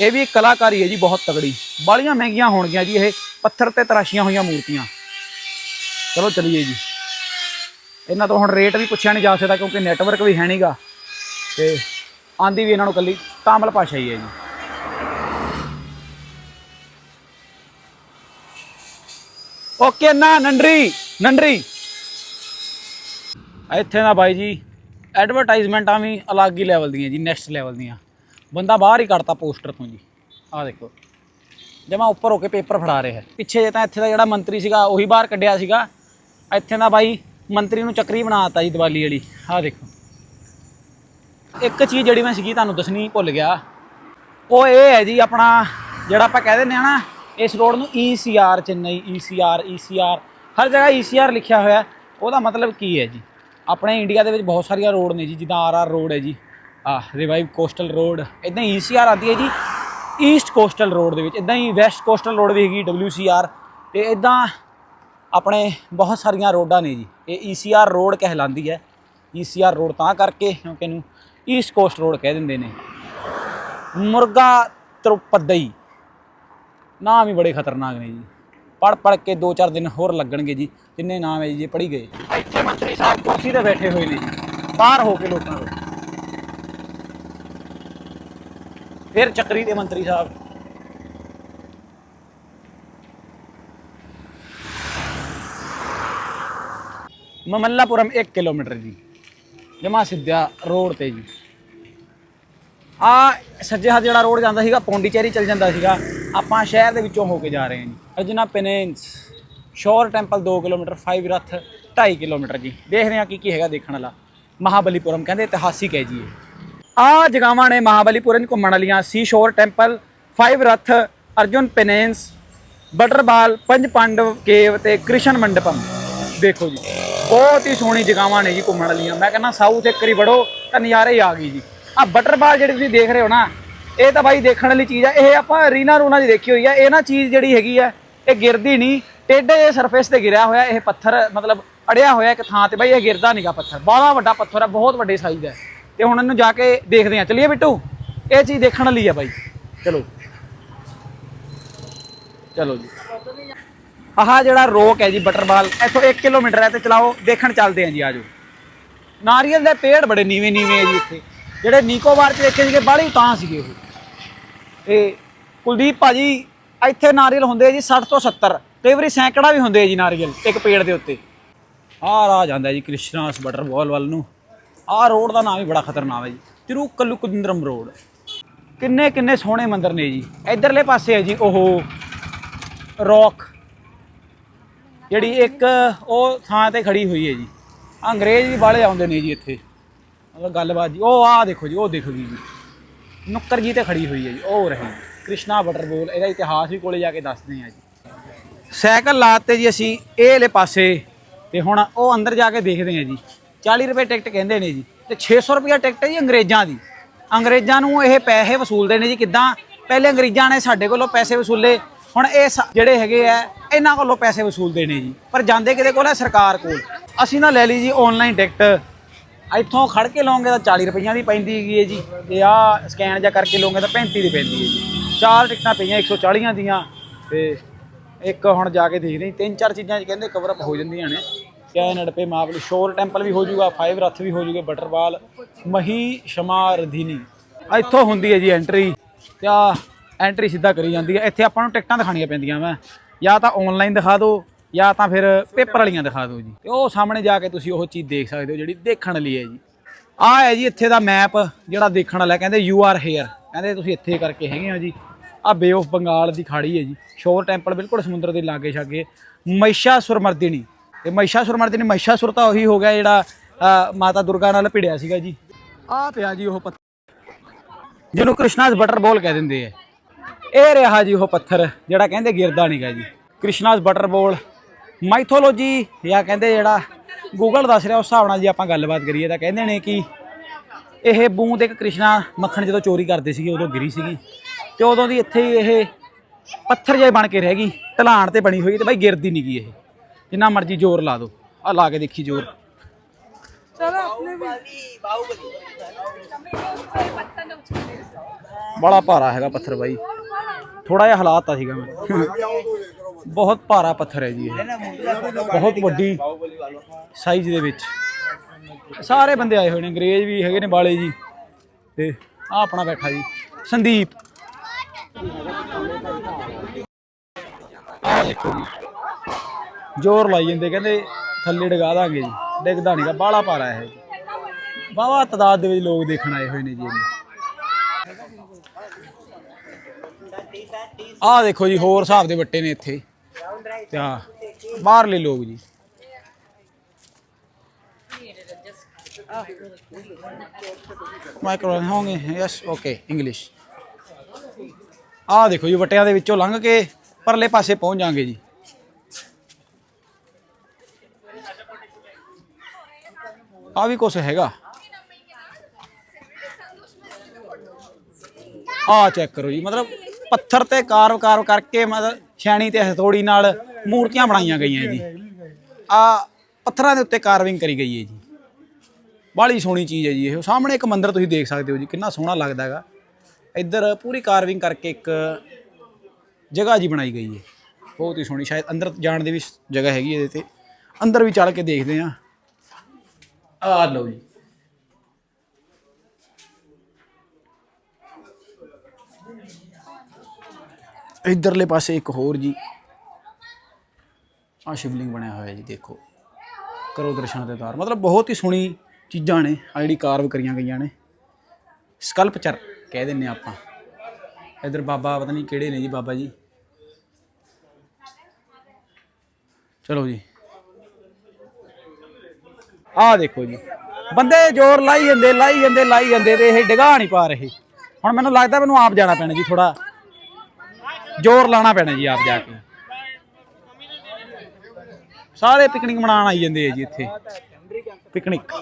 ਇਹ ਵੀ ਇੱਕ ਕਲਾਕਾਰੀ ਹੈ ਜੀ, ਬਹੁਤ ਤਗੜੀ ਬਾਲੀਆਂ ਮਹਿੰਗੀਆਂ ਹੋਣਗੀਆਂ ਜੀ, ਇਹ ਪੱਥਰ ਤੇ ਤਰਾਸ਼ੀਆਂ ਹੋਈਆਂ ਮੂਰਤੀਆਂ। ਚਲੋ ਚਲੀਏ ਜੀ। ਇਹਨਾਂ ਤੋਂ ਹੁਣ ਰੇਟ ਵੀ ਪੁੱਛਿਆ ਨਹੀਂ ਜਾ ਸਕਦਾ, ਕਿਉਂਕਿ ਨੈਟਵਰਕ ਵੀ ਹੈ ਨਹੀਂਗਾ ਤੇ ਆਂਦੀ ਵੀ ਇਹਨਾਂ ਨੂੰ ਕੱਲੀ ਤਾਮਲ ਭਾਸ਼ਾ ਹੀ ਹੈ ਜੀ। ਓਕੇ, ਨਾ, ਨੰਡਰੀ ਨੰਡਰੀ। ਇੱਥੇ ਨਾ ਬਾਈ ਜੀ ਐਡਵਰਟਾਈਜ਼ਮੈਂਟਾਂ ਵੀ ਅਲੱਗ ਹੀ ਲੈਵਲ ਦੀਆਂ ਜੀ ਨੈਕਸਟ ਲੈਵਲ ਦੀਆਂ। ਬੰਦਾ ਬਾਹਰ ਹੀ ਕੱਢਤਾ ਪੋਸਟਰ ਤੋਂ ਜੀ। ਆਹ ਦੇਖੋ। ਜਮਾ ਉੱਪਰ ਹੋ ਕੇ ਪੇਪਰ ਫੜਾ ਰਿਹਾ। ਪਿੱਛੇ ਜੇ ਤਾਂ ਇੱਥੇ ਦਾ ਜਿਹੜਾ ਮੰਤਰੀ ਸੀਗਾ, ਉਹੀ ਬਾਹਰ ਕੱਢਿਆ ਸੀਗਾ। ਇੱਥੇ ਦਾ ਬਾਈ, ਮੰਤਰੀ ਨੂੰ ਚੱਕਰੀ ਬਣਾਤਾ ਜੀ ਦੀਵਾਲੀ ਵਾਲੀ। ਆਹ ਦੇਖੋ। ਇੱਕ ਚੀਜ਼ ਜਿਹੜੀ ਮੈਂ ਸੀਗੀ, ਤੁਹਾਨੂੰ ਦੱਸਣੀ ਭੁੱਲ ਗਿਆ। ਉਹ ਇਹ ਹੈ ਜੀ, ਆਪਣਾ ਜਿਹੜਾ ਆਪਾਂ ਕਹਿ ਦਿੰਦੇ ਆ ਨਾ ਇਸ ਰੋਡ ਨੂੰ ECR ਚੇਨਈ ECR ECR ਹਰ ਜਗ੍ਹਾ ECR ਲਿਖਿਆ ਹੋਇਆ ਉਹਦਾ ਮਤਲਬ ਕੀ ਹੈ ਜੀ? ਆਪਣੇ ਇੰਡੀਆ ਦੇ ਵਿੱਚ ਬਹੁਤ ਸਾਰੀਆਂ ਰੋਡ ਨੇ ਜੀ, ਜਿੱਦਾਂ ਆਰਆਰ ਰੋਡ ਹੈ ਜੀ ਆ ਰਿਵਾਈਵ ਕੋਸਟਲ ਰੋਡ ਇਦਾਂ ਹੀ ECR ਆਉਂਦੀ ਹੈ ਜੀ ਈਸਟ ਕੋਸਟਲ ਰੋਡ ਦੇ ਵਿੱਚ ਇਦਾਂ ਹੀ ਵੈਸਟ ਕੋਸਟਲ ਰੋਡ ਵੀ ਹੈਗੀ WCR ਤੇ ਇਦਾਂ ਆਪਣੇ ਬਹੁਤ ਸਾਰੀਆਂ ਰੋਡਾਂ ਨੇ ਜੀ। ਇਹ ECR ਰੋਡ ਕਹਿਲਾਂਦੀ ਹੈ। ECR ਰੋਡ ਤਾਂ ਕਰਕੇ, ਕਿਉਂਕਿ ਇਹਨੂੰ ਈਸਟ ਕੋਸਟ ਰੋਡ ਕਹਿ ਦਿੰਦੇ ਨੇ। ਮੁਰਗਾ ਤਰਪਦਈ। ਨਾਮ ਹੀ ਬੜੇ ਖਤਰਨਾਕ ਨੇ ਜੀ। ਪੜ ਪੜ ਕੇ 2-4 ਦਿਨ ਹੋਰ ਲੱਗਣਗੇ ਜੀ, ਜਿੰਨੇ ਨਾਮ ਹੈ ਜੀ, ਜੇ ਪੜੀ ਗਏ। ਇੱਥੇ ਮੰਤਰੀ ਸਾਹਿਬ ਕੁਰਸੀ ਤੇ ਬੈਠੇ ਹੋਏ ਨੇ ਜੀ, ਬਾਹਰ ਹੋ ਕੇ ਲੋਕਾਂ ਤੋਂ। ਫਿਰ ਚੱਕਰੀ ਦੇ ਮੰਤਰੀ ਸਾਹਿਬ। ਮਮੱਲਾਪੁਰਮ 1 ਕਿਲੋਮੀਟਰ ਜੀ, ਜਮਾ ਸਿੱਧਾ ਰੋਡ ਤੇ ਜੀ। ਆ ਸੱਜੇ ਹੱਥ ਜਿਹੜਾ ਰੋਡ ਜਾਂਦਾ ਸੀਗਾ, ਪੌਂਡੀਚੇਰੀ ਚੱਲ ਜਾਂਦਾ ਸੀਗਾ। ਆਪਾਂ ਸ਼ਹਿਰ ਦੇ ਵਿੱਚੋਂ ਹੋ ਕੇ ਜਾ ਰਹੇ ਹਾਂ ਜੀ। Arjuna penance, shore temple 2 kilometre 5 ਰੱਥ 2.5 ਕਿਲੋਮੀਟਰ ਜੀ। ਦੇਖਦੇ ਹਾਂ ਕੀ ਕੀ ਹੈਗਾ ਦੇਖਣ ਵਾਲਾ। ਮਹਾਬਲੀਪੁਰਮ ਕਹਿੰਦੇ ਇਤਿਹਾਸਿਕ ਹੈ ਜੀ ਇਹ। ਆ ਜਗਾਵਾਂ ਨੇ ਮਹਾਬਲੀਪੁਰਮ 'ਚ ਘੁੰਮਣ ਵਾਲੀਆਂ ਸੀ ਸ਼ੋਰ ਟੈਂਪਲ 5 ਰੱਥ, ਅਰਜੁਨ ਪੈਨੈਂਸ, ਬਟਰਬਾਲ, ਪੰਜ ਪਾਂਡਵ ਕੇਵ ਤੇ ਕ੍ਰਿਸ਼ਨ ਮੰਡਪਮ। ਦੇਖੋ ਜੀ, ਬਹੁਤ ਹੀ ਸੋਹਣੀ ਜਗਾਵਾਂ ਨੇ ਜੀ ਘੁੰਮਣ ਵਾਲੀਆਂ। ਮੈਂ ਕਹਿੰਦਾ, ਸਾਊਥ ਇੱਕ ਵਾਰੀ ਵੜੋ ਤਾਂ ਨਜ਼ਾਰੇ ਹੀ ਆ ਗਈ ਜੀ। ਆ ਬਟਰਬਾਲ ਜਿਹੜੀ ਤੁਸੀਂ ਦੇਖ ਰਹੇ ਹੋ ਨਾ ਇਹ ਤਾਂ ਬਾਈ ਦੇਖਣ ਵਾਲੀ ਚੀਜ਼ ਆ, ਇਹ ਆਪਾਂ ਰੀਨਾ ਰੂਨਾ 'ਚ ਦੇਖੀ ਹੋਈ ਆ, ਇਹ ਨਾ ਚੀਜ਼ ਜਿਹੜੀ ਹੈਗੀ ਆ, ਇਹ ਗਿਰਦੀ ਨਹੀਂ ਟੇਢੇ ਜਿਹੇ ਸਰਫੇਸ ਤੇ ਗਿਰਿਆ ਹੋਇਆ, ਇਹ ਪੱਥਰ, ਮਤਲਬ ਅੜਿਆ ਹੋਇਆ ਇੱਕ ਥਾਂ ਤੇ, ਬਾਈ ਇਹ ਗਿਰਦਾ ਨਹੀਂਗਾ ਪੱਥਰ, ਬਾਹਲਾ ਵੱਡਾ ਪੱਥਰ ਹੈ ਬਹੁਤ ਵੱਡੇ ਸਾਈਜ਼ ਹੈ ਤੇ ਹੁਣ ਇਹਨੂੰ ਜਾ ਕੇ ਦੇਖਦੇ ਆ, ਚਲਿਏ ਬਿੱਟੂ? ਇਹ ਚੀਜ਼ ਦੇਖਣ ਵਾਲੀ ਆ ਬਾਈ। ਚਲੋ। ਚਲੋ ਜੀ। ਆਹ ਜਿਹੜਾ ਰੋਕ ਹੈ ਜੀ, ਬਟਰਬਾਲ, ਇੱਥੋਂ 1 ਕਿਲੋਮੀਟਰ ਹੈ ਤੇ ਚਲਾਓ, ਦੇਖਣ ਚੱਲਦੇ ਆਂ ਜੀ ਆਜੋ ਨਾਰੀਅਲ ਦੇ ਪੇੜ ਬੜੇ ਨੀਵੇਂ ਨੀਵੇਂ ਹੈ ਜੀ ਇੱਥੇ। ਜਿਹੜੇ ਨਿਕੋਬਾਰ ਚ ਦੇਖੇ ਸੀਗੇ, ਬਾਹਲੀ ਤਾਂ ਸੀਗੇ ਉਹ। ਇਹ ਕੁਲਦੀਪ ਭਾਜੀ, ਇੱਥੇ ਨਾਰੀਅਲ ਹੁੰਦੇ ਆ ਜੀ 60 ਤੋਂ 70 ਕਈ ਵਾਰੀ ਸੈਂਕੜਾ ਵੀ ਹੁੰਦੇ ਆ ਜੀ ਨਾਰੀਅਲ ਇੱਕ ਪੇੜ ਦੇ ਉੱਤੇ। ਆਹ ਰਾਹ ਜਾਂਦਾ ਜੀ ਕ੍ਰਿਸ਼ਨਾਸ ਬਟਰਬਾਲ ਵੱਲ ਨੂੰ। ਆਹ ਰੋਡ ਦਾ ਨਾਮ ਵੀ ਬੜਾ ਖਤਰਨਾਕ ਹੈ ਜੀ। ਤਿਰੂ ਕੱਲੂਕੁੰਦਰਮ ਰੋਡ ਕਿੰਨੇ ਕਿੰਨੇ ਸੋਹਣੇ ਮੰਦਰ ਨੇ ਜੀ। ਇਧਰਲੇ ਪਾਸੇ ਹੈ ਜੀ ਉਹ ਰੌਕ ਜਿਹੜੀ ਇੱਕ ਉਹ ਥਾਂ ਤੇ ਖੜੀ ਹੋਈ ਹੈ ਜੀ। ਅੰਗਰੇਜ਼ ਵੀ ਬਾਲੇ ਆਉਂਦੇ ਨੇ ਜੀ ਇੱਥੇ। ਮਤਲਬ ਗੱਲਬਾਤ ਜੀ, ਉਹ ਆਹ ਦੇਖੋ ਜੀ, ਉਹ ਦੇਖੋ ਜੀ। ਨੁੱਕਰ ਜੀ ਤੇ ਖੜੀ ਹੋਈ ਹੈ ਜੀ, ਉਹ ਰਹੀ ਕ੍ਰਿਸ਼ਨਾ ਬਟਰਬੋਲ ਇਹਦਾ ਇਤਿਹਾਸ ਵੀ ਕੋਲੇ ਜਾ ਕੇ ਦੱਸਦੇ ਆ ਜੀ। ਸਾਈਕਲ ਲਾਤੇ ਜੀ ਅਸੀਂ ਇਹ ਵਾਲੇ ਪਾਸੇ, ਤੇ ਹੁਣ ਉਹ ਅੰਦਰ ਜਾ ਕੇ ਦੇਖਦੇ ਆ ਜੀ। 40 ਰੁਪਏ ਟਿਕਟ ਕਹਿੰਦੇ ਨੇ ਜੀ, ਤੇ 600 ਰੁਪਏ ਟਿਕਟ ਹੈ ਜੀ ਅੰਗਰੇਜ਼ਾਂ ਦੀ। ਅੰਗਰੇਜ਼ਾਂ ਨੂੰ ਇਹ ਪੈਸੇ ਵਸੂਲਦੇ ਨੇ ਜੀ ਕਿੱਦਾਂ? ਪਹਿਲੇ ਅੰਗਰੇਜ਼ਾਂ ਨੇ ਸਾਡੇ ਕੋਲੋਂ ਪੈਸੇ ਵਸੂਲੇ, ਹੁਣ ਇਹ ਸ- ਜਿਹੜੇ ਹੈਗੇ ਆ, ਇਹਨਾਂ ਕੋਲੋਂ ਪੈਸੇ ਵਸੂਲਦੇ ਨੇ ਜੀ। ਪਰ ਜਾਂਦੇ ਕਿਹਦੇ ਕੋਲ ਹੈ ਸਰਕਾਰ ਕੋਲ। ਅਸੀਂ ਨਾ ਲੈ ਲਈ ਜੀ ਆਨਲਾਈਨ ਟਿਕਟ ਇੱਥੋਂ ਖੜ ਕੇ ਲਓਗੇ ਤਾਂ 40 ਰੁਪਈਆਂ ਦੀ ਪੈਂਦੀ ਹੈਗੀ ਹੈ ਜੀ। ਤੇ ਆਹ ਸਕੈਨ ਜਾਂ ਕਰਕੇ ਲਓਗੇ ਤਾਂ 35 ਦੀ ਪੈਂਦੀ ਹੈ ਜੀ। ਚਾਰ ਟਿਕਟਾਂ ਪਈਆਂ 140 ਦੀਆਂ ਤੇ ਇੱਕ ਹੁਣ ਜਾ ਕੇ ਦੇਖਦੇ ਹਾਂ ਤਿੰਨ ਚਾਰ ਚੀਜ਼ਾਂ 'ਚ ਕਹਿੰਦੇ ਕਵਰ ਅਪ ਹੋ ਜਾਂਦੀਆਂ ਨੇ। ਕਿਆ ਨੜਪੇ ਮਾਪਲੀ ਸ਼ੋਰ ਟੈਂਪਲ ਵੀ ਹੋ ਜਾਊਗਾ ਫਾਈਵ ਰੱਥ ਵੀ ਹੋ ਜਾਊਗੇ ਬਟਰਵਾਲ ਮਹੀ ਸ਼ਮਾ ਰਧੀਨੀ। ਇੱਥੋਂ ਹੁੰਦੀ ਹੈ ਜੀ ਐਂਟਰੀ ਤੇ ਆ ਐਂਟਰੀ ਸਿੱਧਾ ਕਰੀ ਜਾਂਦੀ ਹੈ। ਇੱਥੇ ਆਪਾਂ ਨੂੰ ਟਿਕਟਾਂ ਦਿਖਾਣੀਆਂ ਪੈਂਦੀਆਂ ਵਾ। ਜਾਂ ਤਾਂ ਆਨਲਾਈਨ ਦਿਖਾ ਦਿਓ ਜਾਂ ਤਾਂ ਫਿਰ ਪੇਪਰ ਵਾਲੀਆਂ ਦਿਖਾ ਦਿਓ ਜੀ। ਤੇ ਉਹ ਸਾਹਮਣੇ ਜਾ ਕੇ ਤੁਸੀਂ ਉਹ ਚੀਜ਼ ਦੇਖ ਸਕਦੇ ਹੋ ਜਿਹੜੀ ਦੇਖਣ ਲਈ ਹੈ ਜੀ। ਆਹ ਹੈ ਜੀ ਇੱਥੇ ਦਾ ਮੈਪ ਜਿਹੜਾ ਦੇਖਣ ਵਾਲਾ ਕਹਿੰਦੇ ਯੂ ਆਰ ਹੇਅਰ ਕਹਿੰਦੇ ਤੁਸੀਂ ਇੱਥੇ ਕਰਕੇ ਹੈਗੇ ਹੋ ਜੀ। ਆ ਬੇ ਆਫ ਬੰਗਾਲ ਦੀ ਖਾੜੀ ਹੈ ਜੀ। ਸ਼ੋਰ ਟੈਂਪਲ ਬਿਲਕੁਲ ਸਮੁੰਦਰ ਦੇ ਲਾਗੇ ਛਾਗੇ। ਮਹਿਸ਼ਾਸੁਰ ਮਰਦਿਨੀ। ਤੇ ਮਹਿਸ਼ਾਸੁਰ ਮਰਦਿਨੀ, ਮਹਿਸ਼ਾਸੁਰ ਤਾਂ ਉਹੀ ਹੋ ਗਿਆ ਜਿਹੜਾ ਮਾਤਾ ਦੁਰਗਾ ਨਾਲ ਭਿੜਿਆ ਸੀਗਾ ਜੀ। ਆਹ ਪਿਆ ਜੀ ਉਹ ਪੱਥਰ। ਜਿਹਨੂੰ ਕ੍ਰਿਸ਼ਨਾਸ ਬਟਰਬੋਲ ਕਹਿ ਦਿੰਦੇ ਆ। ਇਹ ਰਿਹਾ ਜੀ ਉਹ ਪੱਥਰ ਜਿਹੜਾ ਕਹਿੰਦੇ ਗਿਰਦਾ ਨਹੀਂਗਾ ਜੀ। ਕ੍ਰਿਸ਼ਨਾਸ ਬਟਰਬੋਲ ਮਾਈਥੋਲੋਜੀ ਜਾਂ ਕਹਿੰਦੇ ਜਿਹੜਾ ਗੂਗਲ ਦੱਸ ਰਿਹਾ ਉਸ ਹਿਸਾਬ ਨਾਲ ਜੀ ਆਪਾਂ ਗੱਲਬਾਤ ਕਰੀਏ ਤਾਂ ਕਹਿੰਦੇ ਨੇ ਕਿ ਇਹ ਬੂੰਦ ਇੱਕ ਕ੍ਰਿਸ਼ਨਾ ਮੱਖਣ ਜਦੋਂ ਚੋਰੀ ਕਰਦੇ ਸੀਗੇ ਉਦੋਂ ਗਿਰੀ ਸੀਗੀ ਤੇ ਉਦੋਂ ਦੀ ਇੱਥੇ ਹੀ ਇਹ ਪੱਥਰ ਜਿਹਾ ਬਣ ਕੇ ਰਹਿ ਗਈ ਢਲਾਣ ਤੇ ਬਣੀ ਹੋਈ ਤੇ ਬਾਈ ਗਿਰਦੀ ਨਹੀਂ ਗਈ ਇਹ। ਜਿੰਨਾ ਮਰਜ਼ੀ ਜ਼ੋਰ ਲਾ ਦਿਓ ਆ ਲਾ ਕੇ ਦੇਖੀ ਜ਼ੋਰ। ਬੜਾ ਭਾਰਾ ਹੈਗਾ ਪੱਥਰ ਬਾਈ। ਥੋੜਾ ਜਿਹਾ ਹਲਾਤਾ ਸੀਗਾ ਮੈਂ। ਬਹੁਤ ਭਾਰਾ ਪੱਥਰ ਹੈ ਜੀ ਇਹ। ਬਹੁਤ ਵੱਡੀ ਸਾਈਜ਼ ਦੇ ਵਿੱਚ। ਸਾਰੇ ਬੰਦੇ ਆਏ ਹੋਏ ਨੇ, ਅੰਗਰੇਜ਼ ਵੀ ਹੈਗੇ ਨੇ ਬਾਲੇ ਜੀ। ਤੇ ਆ ਆਪਣਾ ਬੈਠਾ ਜੀ, ਸੰਦੀਪ। ਦੇਖੋ ਜੀ, ਜ਼ੋਰ ਲਾਈ ਜਾਂਦੇ, ਕਹਿੰਦੇ ਥੱਲੇ ਡਗਾ ਦਾਂਗੇ ਜੀ, ਡਿੱਗਦਾ ਨਹੀਂਗਾ ਬਾਲਾ ਭਾਰਾ ਹੈ ਜੀ ਵਾਹਵਾ ਤਦਾਦ ਦੇ ਵਿੱਚ ਲੋਕ ਦੇਖਣ ਆਏ ਹੋਏ ਨੇ ਜੀ ਇਹਨੂੰ। ਆਹ ਦੇਖੋ ਜੀ, ਹੋਰ ਹਿਸਾਬ ਦੇ ਵੱਟੇ ਨੇ ਇੱਥੇ। ਤੇ ਆ ਬਾਹਰਲੇ ਲੋਕ ਜੀ। ਮਾਈਕਰੋਫੋਨ ਹੋਣਗੇ ਯੈਸ ਓਕੇ ਇੰਗਲਿਸ਼ ਆਹ ਦੇਖੋ ਜੀ ਵਟਿਆਂ ਦੇ ਵਿੱਚੋਂ ਲੰਘ ਕੇ ਪਰਲੇ ਪਾਸੇ ਪਹੁੰਚ ਜਾਾਂਗੇ ਜੀ। ਆ ਵੀ ਕੁਛ ਹੈਗਾ। ਆ ਚੈੱਕ ਕਰੋ ਜੀ ਮਤਲਬ ਪੱਥਰ ਤੇ ਕਾਰਵ ਕਾਰਵ ਕਰਕੇ ਮਤਲਬ ਛੈਣੀ ਤੇ ਹਥੌੜੀ ਨਾਲ ਮੂਰਤੀਆਂ ਬਣਾਈਆਂ ਗਈਆਂ ਜੀ। ਆ ਪੱਥਰਾਂ ਦੇ ਉੱਤੇ ਕਾਰਵਿੰਗ ਕਰੀ ਗਈ ਹੈ ਜੀ। ਬਾਹਲੀ ਸੋਹਣੀ ਚੀਜ਼ ਹੈ ਜੀ ਇਹ। ਸਾਹਮਣੇ ਇੱਕ ਮੰਦਿਰ ਤੁਸੀਂ ਦੇਖ ਸਕਦੇ ਹੋ ਜੀ, ਕਿੰਨਾ ਸੋਹਣਾ ਲੱਗਦਾ ਹੈਗਾ। ਇੱਧਰ ਪੂਰੀ ਕਾਰਵਿੰਗ ਕਰਕੇ ਇੱਕ ਜਗ੍ਹਾ ਜੀ ਬਣਾਈ ਗਈ ਹੈ। ਬਹੁਤ ਹੀ ਸੋਹਣੀ, ਸ਼ਾਇਦ ਅੰਦਰ ਜਾਣ ਦੀ ਵੀ ਜਗ੍ਹਾ ਹੈਗੀ ਇਹਦੇ ਤੇ। ਅੰਦਰ ਵੀ ਚੱਲ ਕੇ ਦੇਖਦੇ ਆ ਆ ਲਓ ਜੀ। ਇਧਰਲੇ ਪਾਸੇ ਇੱਕ ਹੋਰ ਜੀ। ਆ ਸ਼ਿਵਲਿੰਗ ਬਣਿਆ ਹੋਇਆ ਜੀ, ਦੇਖੋ। ਕਰੋ ਦਰਸ਼ਨ ਦੇ ਤਾਰ। ਮਤਲਬ ਬਹੁਤ ਹੀ ਸੋਹਣੀ ਚੀਜ਼ਾਂ ਨੇ ਆ ਜਿਹੜੀ ਕਾਰਵ ਕਰੀਆਂ ਗਈਆਂ ਨੇ। ਸਕਲਪਚਰ ਕਹਿ ਦਿੰਨੇ ਆਪਾਂ। ਇਧਰ ਬਾਬਾ, ਪਤਾ ਨਹੀਂ ਕਿਹੜੇ ਨੇ ਜੀ ਬਾਬਾ ਜੀ। ਚਲੋ ਜੀ। ਆਹ ਦੇਖੋ ਜੀ। ਬੰਦੇ ਜ਼ੋਰ ਲਾਈ ਜਾਂਦੇ ਲਾਈ ਜਾਂਦੇ ਲਾਈ ਜਾਂਦੇ ਤੇ ਇਹ ਡਿਗਾ ਨਹੀਂ ਪਾ ਰਹੇ। ਹੁਣ ਮੈਨੂੰ ਲੱਗਦਾ ਮੈਨੂੰ ਆਪ ਜਾਣਾ ਪੈਣਾ ਜੀ ਥੋੜਾ ਜ਼ੋਰ ਲਾਣਾ ਪੈਣਾ ਜੀ ਆਪ ਜਾ ਕੇ। ਸਾਰੇ ਪਿਕਨਿਕ ਮਨਾਉਣ ਆਈ ਜਾਂਦੇ ਆ ਜੀ ਇੱਥੇ। ਪਿਕਨਿਕ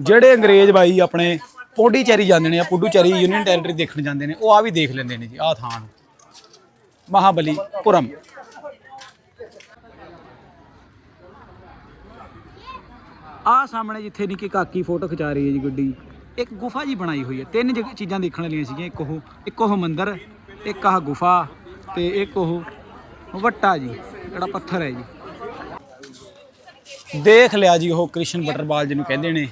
ਜਿਹੜੇ ਅੰਗਰੇਜ਼ ਬਾਈ ਆਪਣੇ ਪੌਂਡੀਚੇਰੀ ਜਾਂਦੇ ਨੇ ਆ ਪੁੱਡੂਚੇਰੀ ਯੂਨੀਅਨ ਟੈਰੀਟਰੀ ਦੇਖਣ ਜਾਂਦੇ ਨੇ, ਉਹ ਆ ਵੀ ਦੇਖ ਲੈਂਦੇ ਨੇ ਜੀ, ਆਹ ਥਾਂ ਨੂੰ। ਮਹਾਬਲੀਪੁਰਮ। ਆ ਸਾਹਮਣੇ ਜਿੱਥੇ ਨਿੱਕੀ ਕਾਕੀ ਫੋਟੋ ਖਿਚਾ ਰਹੀ ਹੈ ਜੀ ਗੱਡੀ, ਇੱਕ ਗੁਫਾ ਜੀ ਬਣਾਈ ਹੋਈ ਹੈ। ਤਿੰਨ ਜਗ੍ਹਾ ਚੀਜ਼ਾਂ ਦੇਖਣ ਵਾਲੀਆਂ ਸੀਗੀਆਂ, ਇੱਕ ਉਹ ਇੱਕ ਉਹ ਮੰਦਿਰ ਇੱਕ ਆਹ ਗੁਫਾ ਤੇ ਇੱਕ ਉਹ ਵੱਟਾ ਜੀ, ਜਿਹੜਾ ਪੱਥਰ ਹੈ ਜੀ। ਦੇਖ ਲਿਆ ਜੀ ਉਹ ਕ੍ਰਿਸ਼ਨ ਬਟਰਵਾਲ ਜਿਹਨੂੰ ਕਹਿੰਦੇ ਨੇ।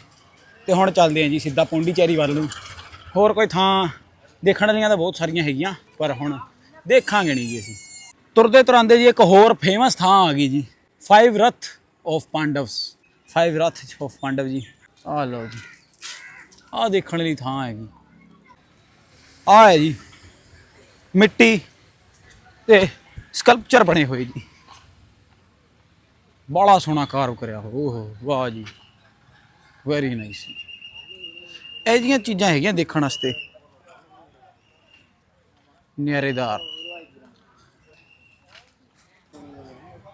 ਤੇ ਹੁਣ ਚੱਲਦੇ ਹਾਂ ਜੀ ਸਿੱਧਾ ਪੌਂਡੀਚੇਰੀ ਵੱਲ ਨੂੰ। ਹੋਰ ਕੋਈ ਥਾਂ ਦੇਖਣ ਵਾਲੀਆਂ ਤਾਂ ਬਹੁਤ ਸਾਰੀਆਂ ਹੈਗੀਆਂ, ਪਰ ਹੁਣ ਦੇਖਾਂਗੇ ਨਹੀਂ ਜੀ ਅਸੀਂ। ਤੁਰਦੇ ਤੁਰਾਂਦੇ ਜੀ ਇੱਕ ਹੋਰ ਫੇਮਸ ਥਾਂ ਆ ਗਈ ਜੀ five rath of Pandavas five rath of Pandav ji. ਆ ਲਓ ਜੀ, ਆਹ ਦੇਖਣ ਲਈ ਥਾਂ ਹੈਗੀ। ਆਹ ਹੈ ਜੀ ਮਿੱਟੀ ਤੇ ਸਕਲਪਚਰ ਬਣੇ ਹੋਏ ਜੀ। ਬੜਾ ਸੋਹਣਾ ਕਾਰਵ ਕਰਿਆ ਓਹ, ਵਾਹ ਜੀ। ਵੈਰੀ ਨਾਈਸ ਇਹ ਜੀਆਂ ਚੀਜ਼ਾਂ ਹੈਗੀਆਂ ਦੇਖਣ ਵਾਸਤੇ। ਨਿਆਰੇਦਾਰ।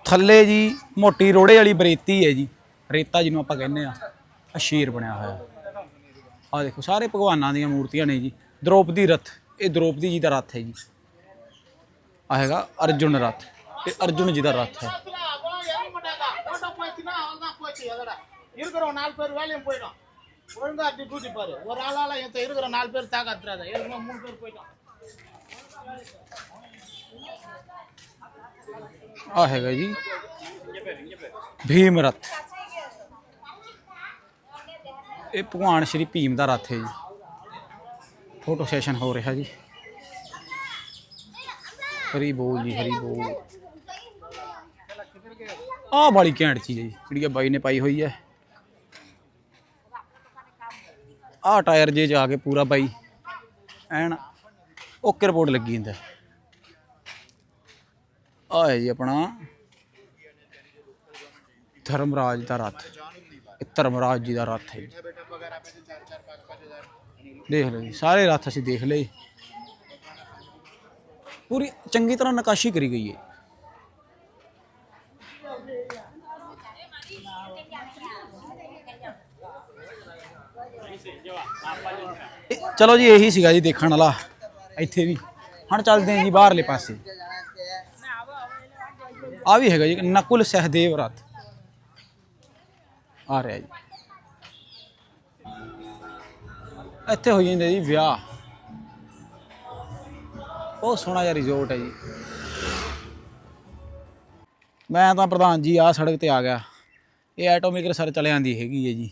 ਥੱਲੇ ਜੀ, ਮੋਟੀ ਰੋੜੇ ਵਾਲੀ ਬਰੇਤੀ ਹੈ ਜੀ। ਰੇਤਾ ਜਿਹਨੂੰ ਆਪਾਂ ਕਹਿੰਦੇ ਆ ਅਸ਼ੀਰ ਬਣਿਆ ਹੋਇਆ। ਆ ਦੇਖੋ, ਸਾਰੇ ਭਗਵਾਨਾਂ ਦੀਆਂ ਮੂਰਤੀਆਂ ਨੇ ਜੀ। ਦ੍ਰੋਪਦੀ ਰਥ। ਇਹ ਦ੍ਰੋਪਦੀ ਜੀ ਦਾ ਰਥ ਹੈ ਜੀ ਆ ਹੈਗਾ ਅਰਜੁਨ ਰਥ ਇਹ ਅਰਜੁਨ ਜੀ ਦਾ ਰਥ ਹੈ இருக்கிற நாலு பேர் வேலையும் போயிடும் ஒழுங்கா அப்படி டியூட்டி பாரு ஒரு ஆளால என் இருக்கிற நாலு பேர் தாக்காத்துறாத ஏற்கனவே மூணு பேர் போயிட்டோம் ਆ ਹੈਗਾ ਜੀ ਭੀਮ ਰਥ ਇਹ ਭਗਵਾਨ ਸ਼੍ਰੀ ਭੀਮ ਦਾ ਰਥ ਹੈ ਜੀ ਫੋਟੋ ਸੈਸ਼ਨ ਹੋ ਰਿਹਾ ਜੀ। ਹਰੀ ਬੋਲ ਜੀ, ਹਰੀ ਬੋਲ। ਆਹ ਵਾਲੀ ਘੈਂਟ ਚੀਜ਼ ਹੈ ਜੀ, ਜਿਹੜੀ ਇਹ ਬਾਈ ਨੇ ਪਾਈ ਹੋਈ ਹੈ। ਆਹ ਟਾਇਰ ਜੇ ਜਾ ਕੇ ਪੂਰਾ ਬਾਈ, ਐਨ ਓਕੇ ਰਿਪੋਰਟ ਲੱਗੀ ਜਾਂਦਾ। ਆ ਹੈ ਜੀ ਆਪਣਾ ਧਰਮਰਾਜ ਦਾ ਰੱਥ। ਇਹ ਧਰਮਰਾਜ ਜੀ ਦਾ ਰੱਥ ਹੈ ਜੀ। ਦੇਖ ਲਓ ਜੀ, ਸਾਰੇ ਰੱਥ ਅਸੀਂ ਦੇਖ ਲਏ। ਪੂਰੀ ਚੰਗੀ ਤਰ੍ਹਾਂ ਨਕਾਸ਼ੀ ਕਰੀ ਗਈ ਹੈ ਚਲੋ ਜੀ, ਇਹੀ ਸੀਗਾ ਜੀ ਦੇਖਣ ਵਾਲਾ, ਇੱਥੇ ਵੀ। ਹੁਣ ਚੱਲਦੇ ਹਾਂ ਜੀ ਬਾਹਰਲੇ ਪਾਸੇ। ਆ ਵੀ ਹੈਗਾ ਜੀ, ਨਕੁਲ ਸਹਦੇਵ ਰਥ। ਆ ਰਿਹਾ ਜੀ। ਇੱਥੇ ਹੋਈ ਜਾਂਦੇ ਜੀ ਵਿਆਹ। ਬਹੁਤ ਸੋਹਣਾ ਜਿਹਾ ਰਿਜ਼ੋਰਟ ਹੈ ਜੀ। ਮੈਂ ਤਾਂ ਪ੍ਰਧਾਨ ਜੀ ਆ ਸੜਕ ਤੇ ਆ ਗਿਆ। ਇਹ ਆਟੋਮੇਕਰ ਸਰ ਚਲੇ ਆਂਦੀ ਹੈਗੀ ਹੈ ਜੀ।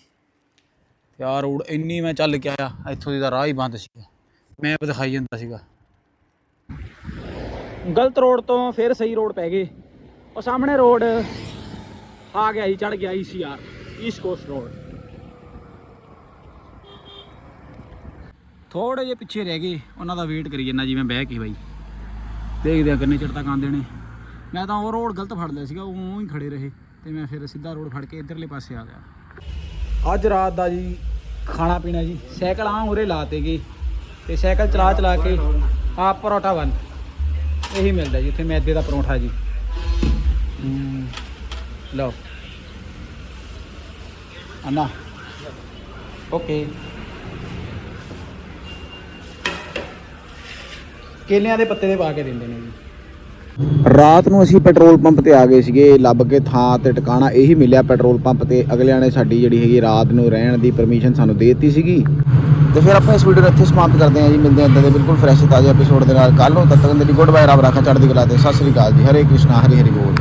ਤੇ ਆਹ ਰੋਡ ਇੰਨੀ ਮੈਂ ਚੱਲ ਕੇ ਆਇਆ, ਇੱਥੋਂ ਦੀ ਦਾ ਰਾਹ ਹੀ ਬੰਦ ਸੀਗਾ ਮੈਪ ਦਿਖਾਈ ਜਾਂਦਾ ਸੀਗਾ। ਗਲਤ ਰੋਡ ਤੋਂ ਫਿਰ ਸਹੀ ਰੋਡ ਪੈ ਗਏ। ਉਹ ਸਾਹਮਣੇ ਰੋਡ ਆ ਗਿਆ ਜੀ ਚੜ ਗਿਆ ਈਸੀਆਰ ਈਸਟ ਕੋਸਟ ਰੋਡ ਥੋੜੇ ਜਿਹੇ ਪਿੱਛੇ ਰਹਿ ਗਏ। ਉਹਨਾਂ ਦਾ ਵੇਟ ਕਰੀ ਜੰਨਾ ਜਿਵੇਂ ਬਹਿ ਕੇ ਬਾਈ। ਦੇਖਦੇ ਆ ਕਿੰਨੇ ਚਿਰ ਤੱਕ ਆਉਂਦੇ ਨੇ। ਮੈਂ ਤਾਂ ਉਹ ਰੋਡ ਗਲਤ ਫੜ ਲਿਆ ਸੀਗਾ ਉਹ ਹੀ ਖੜੇ ਰਹੇ। ਤੇ ਮੈਂ ਫਿਰ ਸਿੱਧਾ ਰੋਡ ਫੜ ਕੇ ਇਧਰਲੇ ਪਾਸੇ ਆ ਗਿਆ। ਅੱਜ ਰਾਤ ਦਾ ਜੀ ਖਾਣਾ ਪੀਣਾ ਜੀ। ਸਾਈਕਲ ਆ ਉਰੇ ਲਾਤੇ ਗਏ। ਤੇ ਸਾਈਕਲ ਚਲਾ ਚਲਾ ਕੇ ਆ ਪਰੌਠਾ ਬਣ। ਇਹੀ ਮਿਲਦਾ ਜੀ ਇੱਥੇ ਮੈਦੇ ਦਾ ਪਰੌਂਠਾ ਜੀ। ਹਮ, ਲਓ। ਅੰਨਾ। ਓਕੇ। ਕੇਲਿਆਂ ਦੇ ਪੱਤੇ ਦੇ ਪਾ ਕੇ ਦਿੰਦੇ ਨੇ ਜੀ। ਰਾਤ ਨੂੰ ਅਸੀਂ ਪੈਟਰੋਲ ਪੰਪ ਤੇ ਆ ਗਏ ਸੀਗੇ ਲੱਭ ਕੇ ਥਾਂ ਤੇ ਟਿਕਾਣਾ ਇਹੀ ਮਿਲਿਆ ਪੈਟਰੋਲ ਪੰਪ ਤੇ। ਅਗਲਿਆਂ ਨੇ ਸਾਡੀ ਜਿਹੜੀ ਹੈਗੀ ਰਾਤ ਨੂੰ ਰਹਿਣ ਦੀ ਪਰਮਿਸ਼ਨ ਸਾਨੂੰ ਦੇ ਦਿੱਤੀ ਸੀਗੀ। ਤੇ ਫਿਰ ਆਪਾਂ ਇਸ ਵੀਡੀਓ ਨੂੰ ਇੱਥੇ ਸਮਾਪਤ ਕਰਦੇ ਹਾਂ ਜੀ ਮਿਲਦੇ ਹਾਂ ਇੱਦਾਂ ਦੇ ਬਿਲਕੁਲ ਫਰੈਸ਼ ਤਾਜ਼ੇ ਐਪੀਸੋਡ ਦੇ ਨਾਲ। ਕੱਲ ਨੂੰ ਤਦ ਤੱਕ ਦੇ ਲਈ ਗੁੱਡ ਬਾਏ ਰੱਬ ਰਾਖਾ ਚੜ੍ਹਦੀ ਕਲਾ ਤੇ। ਸਤਿ ਸ੍ਰੀ ਅਕਾਲ ਜੀ ਹਰੇ ਕ੍ਰਿਸ਼ਨਾ ਹਰੇ ਹਰੀ ਬੋਲ।